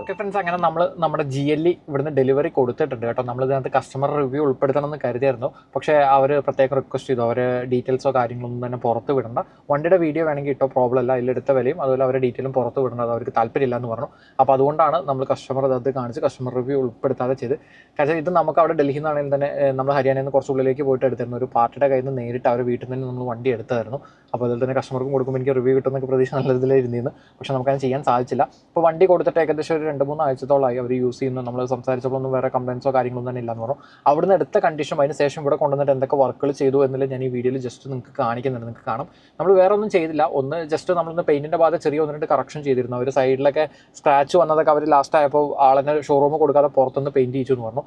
ഓക്കെ ഫ്രണ്ട്സ് അങ്ങനെ നമ്മൾ നമ്മുടെ ജി എൽ ഇവിടുന്ന് ഡെലിവറി കൊടുത്തിട്ടുണ്ട് കേട്ടോ. നമ്മൾ ഇതിനകത്ത് കസ്റ്റമർ റിവ്യൂ ഉൾപ്പെടുത്തണം എന്ന് കരുതിയായിരുന്നു. പക്ഷേ അവർ പ്രത്യേകം റിക്വസ്റ്റ് ചെയ്തു. അവർ ഡീറ്റെയിൽസോ കാര്യങ്ങളൊന്നും തന്നെ പുറത്ത് വിടണ്ട. വണ്ടിയുടെ വീഡിയോ വേണമെങ്കിൽ ഇട്ടോ പ്രോബ്ലം അല്ല അതിലെടുത്ത വിലയും അതുപോലെ അവരുടെ ഡീറ്റെയിലും പുറത്ത് അത് അവർക്ക് താല്പര്യമില്ല എന്ന് പറഞ്ഞു. അപ്പോൾ അതുകൊണ്ടാണ് നമ്മൾ കസ്റ്റമർ അത് കാണിച്ച് കസ്റ്റമർ റിവ്യൂ ഉൾപ്പെടുത്താതെ ചെയ്ത്. കാരണം ഇത് നമുക്ക് അവിടെ ഡൽഹിയിൽ നിന്നാണെങ്കിൽ തന്നെ നമ്മൾ ഹരിയാനയിൽ നിന്ന് കുറച്ച് ഉള്ളിലേക്ക് പോയിട്ട് എടുത്തിരുന്നു. ഒരു പാർട്ടിയുടെ കയ്യിൽ നിന്ന് നേരിട്ട് അവർ വീട്ടിൽ നിന്ന് നമ്മൾ വണ്ടി എടുത്തായിരുന്നു. അപ്പോൾ അതിൽ തന്നെ കസ്റ്റമർക്കും കൊടുക്കുമ്പോൾ എനിക്ക് റിവ്യൂ കിട്ടുന്നൊക്കെ പ്രതീക്ഷ നല്ല ഇതിലായിരുന്നു പക്ഷേ നമുക്കത് ചെയ്യാൻ സാധിച്ചില്ല. ഇപ്പോൾ വണ്ടി കൊടുത്തിട്ട് ഏകദേശം ഒരു രണ്ട് മൂന്ന് ആഴ്ചത്തോളമായി അവർ യൂസ് ചെയ്യുന്നു. നമ്മൾ സംസാരിച്ചപ്പോഴൊന്നും വേറെ കംപ്ലൈൻസോ കാര്യങ്ങളൊന്നും തന്നെ ഇല്ലാന്ന് പറഞ്ഞു. അവിടുന്ന് എടുത്ത കണ്ടീഷൻ അതിന് ശേഷം ഇവിടെ കൊണ്ടുവന്നിട്ട് എന്തൊക്കെ വർക്കുകൾ ചെയ്തു എന്നുള്ളത് ഞാൻ ഈ വീഡിയോയിൽ ജസ്റ്റ് നിങ്ങൾക്ക് കാണിക്കുന്നുണ്ട്. നിങ്ങൾക്ക് കാണാം. നമ്മൾ വേറെ ഒന്നും ചെയ്തില്ല. ഒന്ന് ജസ്റ്റ് നമ്മളൊന്ന് പെയിന്റിന്റെ ഭാഗത്ത് ചെറിയ ഒന്ന് രണ്ട് കറക്ഷൻ ചെയ്തിരുന്നു. അവർ സൈഡിലൊക്കെ സ്ക്രാച്ച് വന്നതൊക്കെ അവർ ലാസ്റ്റ് ആയപ്പോൾ ആളിനെ ഷോറൂം കൊടുക്കാതെ പുറത്തുനിന്ന് പെയിന്റ് ചെയ്യിച്ചു എന്ന് പറഞ്ഞു.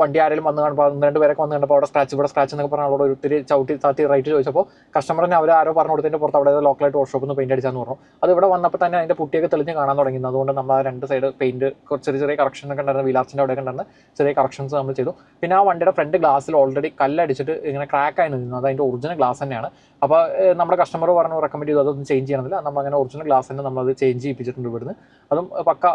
വണ്ടി ആരെങ്കിലും വന്ന് കാണുമ്പോൾ ഒന്ന് രണ്ട് പേരൊക്കെ വന്ന് കണ്ടപ്പോൾ അവിടെ സ്ക്രാച്ച് ഇവിടെ സ്ക്രാച്ച് എന്നൊക്കെ പറഞ്ഞാൽ അവിടെ ഒത്തിരി ചവിട്ടി താത്തി റൈറ്റ് ചോദിച്ചപ്പോൾ കസ്റ്റമറിനെ അവർ ആരോ പറഞ്ഞു കൊടുത്തതിന്റെ പുറത്ത് അവിടെ ലോക്കലായിട്ട് വർക്ക്ഷോപ്പിൽ നിന്ന് പെയിന്റ് അടിച്ചാന്ന് പറഞ്ഞു. അത് ഇവിടെ വന്നപ്പോൾ തന്നെ അതിന്റെ പുട്ടിയൊക്കെ തെളിഞ്ഞ് കാണാൻ തുടങ്ങുന്നത് അതുകൊണ്ട് നമ്മൾ ആ രണ്ട് സൈഡ് പെയിന്റ് ചെറിയ ചെറിയ കറക്ഷൻ ഒക്കെ ഉണ്ടായിരുന്നു. വിലാസിന്റെ അവിടെ ഉണ്ടായിരുന്നു. ചെറിയ കറക്ഷൻസ് നമ്മൾ ചെയ്തു. പിന്നെ ആ വണ്ടിയുടെ ഫ്രണ്ട് ഗ്ലാസ്സിൽ ഓൾറെഡി കല്ലടിച്ചിട്ട് ഇങ്ങനെ ക്രാക്ക് ആയി നിന്നിരുന്നു അത് അതിന്റെ ഒറിജിനൽ ഗ്ലാസ് തന്നെയാണ്. അപ്പോൾ നമ്മുടെ കസ്റ്റമർ പറഞ്ഞു റെക്കമെൻഡ് ചെയ്തു. അതൊന്നും ചേഞ്ച് ചെയ്യണമെന്നില്ല നമ്മൾ അങ്ങനെ ഒറിജിനൽ ഗ്ലാസ് തന്നെ നമ്മൾ അത് ചേഞ്ച് ചെയ്യിപ്പിച്ചിട്ടുണ്ട് ഇവിടുന്ന്. അതും പക്ക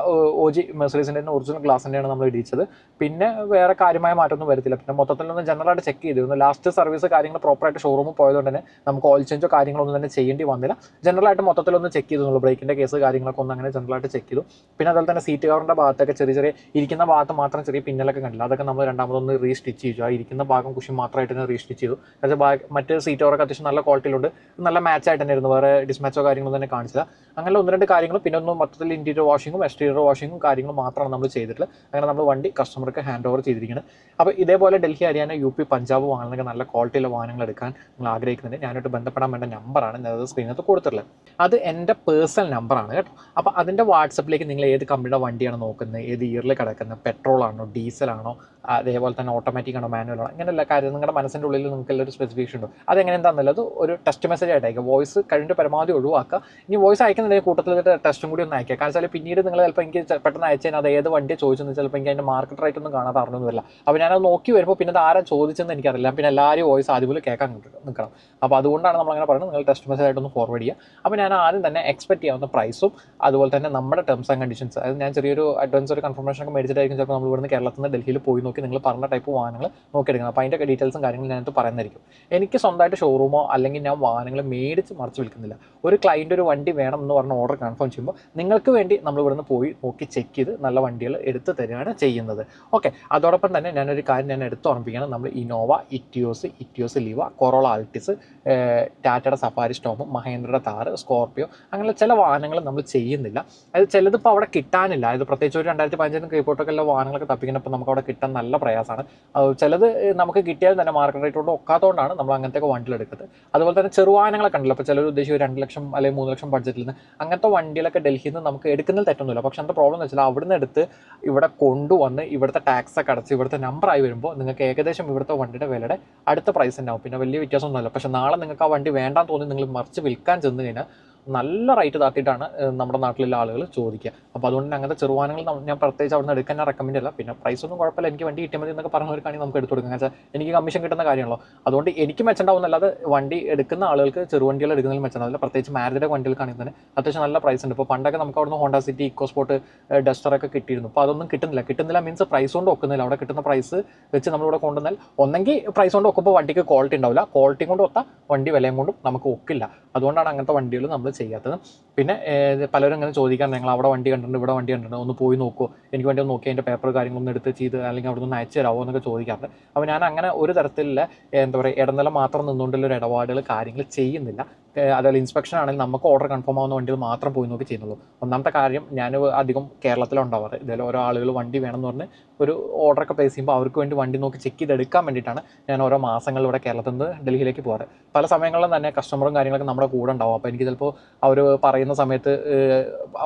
ഒ ജി മെഴ്സറീസിന്റെ തന്നെ ഒറിജിനൽ ഗ്ലാസ് തന്നെയാണ് നമ്മൾ ഇടിച്ചത് പിന്നെ വേറെ കാര്യമായ മാറ്റമൊന്നും വരത്തില്ല. പിന്നെ മൊത്തത്തിലൊന്ന് ജനറലായിട്ട് ചെക്ക് ചെയ്തിരുന്നു ലാസ്റ്റ് സർവീസ് കാര്യങ്ങൾ പ്രോപ്പറായിട്ട് ഷോറൂമിൽ പോയതുകൊണ്ട് തന്നെ നമുക്ക് ഓയിൽ ചേഞ്ചോ കാര്യങ്ങളൊന്നും തന്നെ ചെയ്യേണ്ടി വന്നില്ല. ജനറലായിട്ട് മൊത്തത്തിലൊന്ന് ചെക്ക് ചെയ്തു ബ്രേക്കിന്റെ കേസ് കാര്യങ്ങളൊക്കെ ഒന്ന് അങ്ങനെ ജനറലായിട്ട് ചെക്ക് ചെയ്തു. പിന്നെ അതുപോലെ തന്നെ സീറ്റ് കവറിന്റെ ഭാഗത്തൊക്കെ ചെറിയ ചെറിയ ഇരിക്കുന്ന ഭാഗത്ത് മാത്രം ചെറിയ പിന്നലൊക്കെ കണ്ടില്ല. അതൊക്കെ നമ്മൾ രണ്ടാമതൊന്ന് റീസ്റ്റിച്ച് ചെയ്തു. ആ ഇരിക്കുന്ന ഭാഗം കുഷി മാത്രമായിട്ട് തന്നെ റീസ്റ്റിച്ച് ചെയ്തു. അതായത് മറ്റ് സീറ്റ് കവറൊക്കെ അത്യാവശ്യം നല്ല ക്വാളിറ്റിയിലുണ്ട്. നല്ല മാച്ച് ആയിട്ട് തന്നെ ഇരുന്നു വേറെ ഡിസ്മാച്ചോ കാര്യങ്ങളൊന്നും തന്നെ കാണിച്ചില്ല. അങ്ങനെ ഒന്ന് രണ്ട് കാര്യങ്ങളും പിന്നെ ഒന്ന് മൊത്തത്തിൽ ഇന്റീരിയർ വാഷിങ്ങും എക്സ്റ്റീരിയർ വാഷിങ്ങും കാര്യങ്ങളും മാത്രമാണ് നമ്മൾ ചെയ്തിട്ടുള്ളത്. അങ്ങനെ നമ്മൾ വണ്ടി കസ്റ്റമർക്ക് ഹാൻഡ് ഓവർ ചെയ്തിരിക്കുന്നത് അപ്പോൾ ഇതേപോലെ ഡൽഹി ഹരിയാന യു പി പഞ്ചാബ് വാങ്ങണമെങ്കിൽ നല്ല ക്വാളിറ്റിയുള്ള വാഹനങ്ങൾ എടുക്കാൻ നിങ്ങൾ ആഗ്രഹിക്കുന്നുണ്ട്. ഞാനായിട്ട് ബന്ധപ്പെടാൻ വേണ്ട നമ്പറാണ് ഞാനത് സ്ക്രീനകത്ത് കൊടുത്തിട്ടുള്ളത്. അത് എന്റെ പേഴ്സണൽ നമ്പറാണ് കേട്ടോ. അപ്പോൾ അതിന്റെ വാട്സപ്പിലേക്ക് നിങ്ങൾ ഏത് കമ്പനിയുടെ വണ്ടിയാണ് നോക്കുന്നത്? ഏത് ഇയറിൽ കിടക്കുന്നത്? പെട്രോളാണോ ഡീസലാണോ അതേപോലെ തന്നെ ഓട്ടോമാറ്റിക് ആണോ മാനുവൽ ആണോ അങ്ങനെയുള്ള കാര്യം നിങ്ങളുടെ മനസ്സിന്റെ ഉള്ളിൽ നിങ്ങൾക്ക് ഒരു സ്പെസിഫിക്കേഷൻ ഉണ്ട്. അതെങ്ങനെ എന്താണെന്നുള്ളത് ഒരു ടെസ്റ്റ് മെസ്സേജ് ആയിട്ട് അയക്കുക. വോയിസ് കഴിഞ്ഞിട്ട് പരമാവധി ഒഴിവാക്കുക. ഇനി വോയിസ് അയക്കുന്നുണ്ടെങ്കിൽ കൂട്ടത്തിൽ ടെസ്റ്റും കൂടി ഒന്ന് അയക്കുക. കാരണം വെച്ചാൽ പിന്നീട് നിങ്ങൾ ചിലപ്പോൾ എനിക്ക് പെട്ടെന്ന് അയച്ചു കഴിഞ്ഞാൽ അത് ഏത് വണ്ടി ചോദിച്ചെന്ന് ചിലപ്പോൾ എനിക്ക് അതിന്റെ മാർക്കറ്റ് റേറ്റ് ഒന്നും കാണാതെ അറിഞ്ഞൊന്നും വരില്ല. അപ്പോൾ ഞാനത് നോക്കി വരുമ്പോൾ പിന്നെ അത് ആരാ ചോദിച്ചെന്ന് എനിക്കറിയില്ല. പിന്നെ എല്ലാവരും വോയിസ് ആദ്യം കേൾക്കാൻ നിൽക്കണം അപ്പോൾ അതുകൊണ്ടാണ് നമ്മളങ്ങനെ പറയുന്നത് നിങ്ങൾ ടെസ്റ്റ് മെസ്സേജ് ആയിട്ടൊന്ന് ഫോർവേഡ് ചെയ്യുക. അപ്പോൾ ഞാൻ ആദ്യം തന്നെ എക്സ്പെക്ട് ചെയ്യാവുന്ന പ്രൈസും അതുപോലെ തന്നെ നമ്മുടെ ടേംസ് ആൻഡ് കണ്ടീഷൻസ് അതായത് ഞാൻ ചെറിയൊരു അഡ്വാൻസ് ഒരു കൺഫർമേഷൻ ഒക്കെ മേടിച്ചിട്ടായിരിക്കും ചിലപ്പോൾ നമ്മൾ ഇവിടുന്ന് കേരളത്തിൽ നിന്ന് ഡൽഹിയിൽ പോയി നോക്കി നിങ്ങൾ പറഞ്ഞ ടൈപ്പ് വാഹനങ്ങൾ നോക്കിയെടുക്കണം. അപ്പോൾ അതിന്റെ ഡീറ്റെയിൽസും കാര്യങ്ങളും ഞാനത് പറയുന്നതായിരിക്കും. എനിക്ക് സ്വന്തമായിട്ട് ഷോറൂമോ അല്ലെങ്കിൽ ഞാൻ വാഹനങ്ങൾ മേടിച്ച് മറിച്ച് വിൽക്കുന്നില്ല. ഒരു ക്ലയന്റ് ഒരു വണ്ടി വേണം എന്ന് പറഞ്ഞ ഓർഡർ കൺഫേം ചെയ്യുമ്പോൾ നിങ്ങൾക്ക് വേണ്ടി നമ്മൾ ഇവിടുന്ന് പോയി നോക്കി ചെക്ക് ചെയ്ത് നല്ല വണ്ടികൾ എടുത്ത് തരികയാണ് ചെയ്യുന്നത്. ഓക്കെ അതോടൊപ്പം തന്നെ ഞാനൊരു കാര്യം ഞാൻ എടുത്ത് ഓർമ്മിപ്പിക്കണം നമ്മൾ Innova Etios Etios Liva Corolla Altis ടാറ്റയുടെ സഫാരി സ്റ്റോമും മഹേന്ദ്രയുടെ താറ് സ്കോർപ്പിയോ അങ്ങനെ ചില വാഹനങ്ങൾ നമ്മൾ ചെയ്യുന്നില്ല. അത് ചിലതിപ്പോൾ അവിടെ കിട്ടാനില്ല. അത് പ്രത്യേകിച്ച് ഒരു രണ്ടായിരത്തി പതിനഞ്ചിന് കീഴ്പോട്ടൊക്കെ ഉള്ള വാഹനങ്ങളൊക്കെ തപ്പിക്കുന്നപ്പോൾ നമുക്ക് അവിടെ കിട്ടാൻ നല്ല പ്രയാസമാണ്. ചിലത് നമുക്ക് കിട്ടിയാൽ തന്നെ മാർക്കറ്റ് റേറ്റ് കൊണ്ട് ഒക്കാത്തതുകൊണ്ടാണ് നമ്മൾ അങ്ങനത്തെ വണ്ടികൾ എടുക്കുന്നത്. അതുപോലെ തന്നെ ചെറുവാഹനങ്ങളൊക്കെ ഉണ്ടല്ലോ അപ്പോൾ ചിലർ ഉദ്ദേശിച്ച് ഒരു രണ്ട് ലക്ഷം അല്ലെങ്കിൽ മൂന്ന് ലക്ഷം ബഡ്ജറ്റിൽ നിന്ന്. അങ്ങനത്തെ വണ്ടികളൊക്കെ ഡൽഹിയിൽ നിന്ന് നമുക്ക് എടുക്കുന്നതിൽ തെറ്റൊന്നുമില്ല. പക്ഷെ എന്താ പ്രോബ്ലം എന്ന് വെച്ചാൽ അവിടുന്ന് എടുത്ത് ഇവിടെ കൊണ്ടുവന്ന് ഇവിടുത്തെ ടാക്സ് ഒക്കെ അടച്ച് ഇവിടുത്തെ നമ്പറായി വരുമ്പോൾ നിങ്ങൾക്ക് ഏകദേശം ഇവിടുത്തെ വണ്ടിയുടെ വിലയുടെ അടുത്ത പ്രൈസ് ഉണ്ടാവും പിന്നെ വലിയ വ്യത്യാസമൊന്നുമില്ല. പക്ഷേ നാളെ നിങ്ങൾക്ക് ആ വണ്ടി വേണ്ടാന്ന് തോന്നി നിങ്ങൾ മറിച്ച് വിൽക്കാൻ ചെന്ന് കഴിഞ്ഞാൽ നല്ല റേറ്റ് താത്തിയിട്ടാണ് നമ്മുടെ നാട്ടിലുള്ള ആളുകൾ ചോദിക്കുക. അപ്പോൾ അതുകൊണ്ട് അങ്ങനത്തെ ചെറുവാനങ്ങൾ ഞാൻ പ്രത്യേകിച്ച് അവിടെ നിന്ന് എടുക്കാൻ ഞാൻ റെക്കമെൻഡ് അല്ല പിന്നെ പ്രൈസ് ഒന്നും കുഴപ്പമില്ല. എനിക്ക് വണ്ടി കിട്ടിയാൽ മതി എന്നൊക്കെ പറഞ്ഞവർക്കാണെങ്കിൽ നമുക്ക് എടുത്തു കൊടുക്കാം. വെച്ചാൽ എനിക്ക് കമ്മീഷൻ കിട്ടുന്ന കാര്യമാണല്ലോ. അതുകൊണ്ട് എനിക്ക് മെച്ചണ്ടാവുന്നല്ലാതെ വണ്ടി എടുക്കുന്ന ആളുകൾക്ക് ചെറുവണ്ടികൾ എടുക്കുന്നതിൽ മെച്ചണ്ടാവില്ല പ്രത്യേകിച്ച് മാരുതിയുടെ വണ്ടികൾക്കാണെങ്കിൽ തന്നെ അത്യാവശ്യം നല്ല പ്രൈസ് ഉണ്ട്. ഇപ്പോൾ പണ്ടൊക്കെ നമുക്ക് അവിടുന്ന് ഹോണ്ട സിറ്റി ഇക്കോ സ്പോർട്ട് ഡസ്റ്ററൊക്കെ കിട്ടിയിരുന്നു. അപ്പോൾ അതൊന്നും കിട്ടുന്നില്ല. കിട്ടുന്നില്ല മീൻസ് പ്രൈസ് കൊണ്ട് ഒക്കുന്നില്ല. അവിടെ കിട്ടുന്ന പ്രൈസ് വെച്ച് നമ്മളിവിടെ കൊണ്ടുവന്നാൽ ഒന്നെങ്കിൽ പ്രൈസ് കൊണ്ട് ഒക്കുമ്പോൾ വണ്ടിക്ക് ക്വാളിറ്റി ഉണ്ടാവില്ല. ക്വാളിറ്റി കൊണ്ട് ഒത്ത വണ്ടി വിലയും കൊണ്ടും നമുക്ക് ഒക്കില്ല. അതുകൊണ്ടാണ് അങ്ങനത്തെ വണ്ടികൾ നമ്മൾ ചെയ്യാത്തത്. പിന്നെ പലരും അങ്ങനെ ചോദിക്കാൻ ഞങ്ങൾ അവിടെ വണ്ടി കണ്ടിട്ടുണ്ട് ഇവിടെ വണ്ടി കണ്ടിട്ടുണ്ട് ഒന്ന് പോയി നോക്കുമോ എനിക്ക് വേണ്ടി ഒന്ന് നോക്കി അതിന്റെ പേപ്പർ കാര്യങ്ങളൊന്നും എടുത്ത് ചെയ്ത് അല്ലെങ്കിൽ അവിടെ നിന്ന് അയച്ചു തരാമോ എന്നൊക്കെ ചോദിക്കാറുണ്ട്. അപ്പോൾ ഞാൻ അങ്ങനെ ഒരു തരത്തിലുള്ള എന്താ പറയുക ഇടനില മാത്രം നിന്നുകൊണ്ടുള്ള ഒരു ഇടപാടുകൾ കാര്യങ്ങൾ ചെയ്യുന്നില്ല. അതുപോലെ ഇൻസ്പെക്ഷൻ ആണെങ്കിൽ നമുക്ക് ഓർഡർ കൺഫേം ആവുന്ന വണ്ടികൾ മാത്രം പോയി നോക്കി ചെയ്യുന്നുള്ളൂ. ഒന്നാമത്തെ കാര്യം ഞാൻ അധികം കേരളത്തിലുണ്ടാവാറ്. ഇതായാലും ഓരോ ആളുകൾ വണ്ടി വേണമെന്ന് പറഞ്ഞ് ഒരു ഓർഡറൊക്കെ പ്ലേസ് ചെയ്യുമ്പോൾ അവർക്ക് വേണ്ടി വണ്ടി നോക്കി ചെക്ക് ചെയ്തെടുക്കാൻ വേണ്ടിയിട്ടാണ് ഞാൻ ഓരോ മാസങ്ങളിൽ ഇവിടെ കേരളത്തിൽ നിന്ന് ഡൽഹിയിലേക്ക് പോകാറ്. പല സമയങ്ങളിലും തന്നെ കസ്റ്റമറും കാര്യങ്ങളൊക്കെ നമ്മുടെ കൂടെ ഉണ്ടാവും. അപ്പോൾ എനിക്ക് ചിലപ്പോൾ അവർ പറയുന്ന സമയത്ത്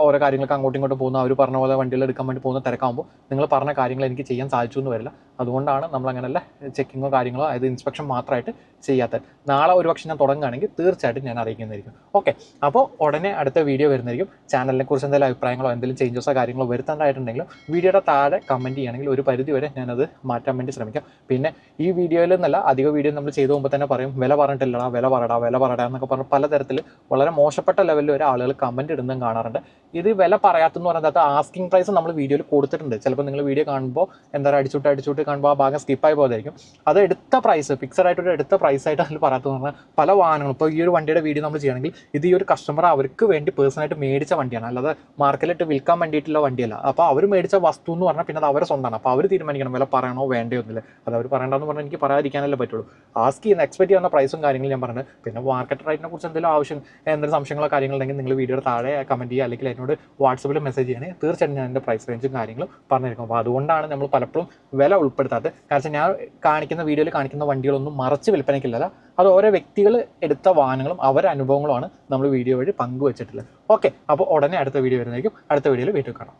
ഓരോ കാര്യങ്ങളൊക്കെ അങ്ങോട്ടും ഇങ്ങോട്ടും പോകുന്ന അവർ പറഞ്ഞ പോലെ വണ്ടികൾ എടുക്കാൻ വേണ്ടി പോകുന്ന തിരക്കാകുമ്പോൾ നിങ്ങൾ പറഞ്ഞ കാര്യങ്ങൾ എനിക്ക് ചെയ്യാൻ സാധിച്ചു എന്ന് വരില്ല. അതുകൊണ്ടാണ് നമ്മളങ്ങനെയല്ല ചെക്കിങ്ങോ കാര്യങ്ങളോ അതായത് ഇൻസ്പെക്ഷൻ മാത്രമായിട്ട് ചെയ്യാത്തത്. നാളെ ഒരു പക്ഷേ ഞാൻ തുടങ്ങുകയാണെങ്കിൽ തീർച്ചയായിട്ടും ഞാൻ അറിയിക്കുന്നതായിരിക്കും. ഓക്കെ അപ്പോൾ ഉടനെ അടുത്ത വീഡിയോ വരുന്നതായിരിക്കും. ചാനലിനെ കുറിച്ച് എന്തെങ്കിലും അഭിപ്രായങ്ങളോ എന്തെങ്കിലും ചേഞ്ചസോ കാര്യങ്ങളോ വരുത്താനായിട്ടുണ്ടെങ്കിലും വീഡിയോയുടെ താഴെ കമന്റ് ചെയ്യുകയാണെങ്കിൽ ഒരു പരിധി വരെ ഞാനത് മാറ്റാൻ വേണ്ടി ശ്രമിക്കാം. പിന്നെ ഈ വീഡിയോയിൽ നിന്നല്ല അധിക വീഡിയോ നമ്മൾ ചെയ്തു പോകുമ്പോൾ തന്നെ പറയും വില പറഞ്ഞിട്ടില്ലടാ വില പറടാ വില പറടാ എന്നൊക്കെ പറഞ്ഞ് പലതരത്തിൽ വളരെ മോശപ്പെട്ട ലെവലിൽ വരെ ആളുകൾ കമന്റ് ഇടുന്നതും കാണാറുണ്ട്. ഇത് വില പറയാത്തെന്ന് പറയുന്നത് ആസ്കിംഗ് പ്രൈസ് നമ്മൾ വീഡിയോയിൽ കൊടുത്തിട്ടുണ്ട്. ചിലപ്പോൾ നിങ്ങൾ വീഡിയോ കാണുമ്പോൾ എന്താ പറയുക അടിച്ചുട്ട് അടിച്ചുട്ട് കാണുമ്പോൾ ആ ഭാഗം സ്കിപ്പായി പോകാതായിരിക്കും അത് എടുത്ത പ്രൈസ് ഫിക്സഡ് ആയിട്ടൊരു എടുത്ത പ്രൈസ് ആയിട്ട് അതിൽ പറയാത്തതെന്ന് പറഞ്ഞാൽ പല വാഹനങ്ങളും. ഇപ്പോൾ ഈ ഒരു വണ്ടിയുടെ വീഡിയോ നമ്മൾ ചെയ്യണമെങ്കിൽ ഇത് ഈ ഒരു കസ്റ്റമർ അവർക്ക് വേണ്ടി പേഴ്സണായിട്ട് മേടിച്ച വണ്ടിയാണ്. അല്ലാതെ മാർക്കറ്റിലിട്ട് വിൽക്കാൻ വേണ്ടിയിട്ടുള്ള വണ്ടിയല്ല. അപ്പോൾ അവർ മേടിച്ച വസ്തു എന്ന് പറഞ്ഞാൽ പിന്നെ അത് അവരെ സ്വന്തമാണ് അപ്പോൾ അവർ തീരുമാനിക്കണം വില പറയണോ വേണ്ടയോ എന്നില്ല. അത് അവർ പറയണ്ടെന്ന് പറഞ്ഞാൽ എനിക്ക് പറയാതിരിക്കാനല്ലേ പറ്റുള്ളൂ. ആസ്ക് ചെയ്യുന്ന എക്സ്പെക്ട് ചെയ്യുന്ന പ്രൈസും കാര്യങ്ങളും ഞാൻ പറഞ്ഞത്. പിന്നെ മാർക്കറ്റ് റേറ്റിനെ കുറിച്ച് എന്തെങ്കിലും ആവശ്യം എന്തെങ്കിലും സംശയങ്ങളോ കാര്യങ്ങളുണ്ടെങ്കിൽ നിങ്ങൾ വീഡിയോയുടെ താഴെ കമന്റ് ചെയ്യുക. അല്ലെങ്കിൽ എന്നോട് വാട്സപ്പിൽ മെസ്സേജ് ചെയ്യണേ. തീർച്ചയായിട്ടും ഞാൻ എന്റെ പ്രൈസ് റേഞ്ചും കാര്യങ്ങളും പറഞ്ഞിരിക്കും അപ്പോൾ അതുകൊണ്ടാണ് നമ്മൾ പലപ്പോഴും വില ഉൾപ്പെടുത്താത്തത്. കാരണം ഞാൻ കാണിക്കുന്ന വീഡിയോയിൽ കാണിക്കുന്ന വണ്ടികളൊന്നും മറച്ച് വിൽപ്പനയ്ക്കില്ലല്ല അത് ഓരോ വ്യക്തികൾ എടുത്ത വാഹനങ്ങളും അവരുടെ അനുഭവങ്ങളുമാണ് നമ്മൾ വീഡിയോ വഴി പങ്കുവച്ചിട്ടുള്ളത്. ഓക്കെ അപ്പോൾ ഉടനെ അടുത്ത വീഡിയോ വരുന്നതായിരിക്കും. അടുത്ത വീഡിയോയിൽ വീട്ടിൽ കാണാം.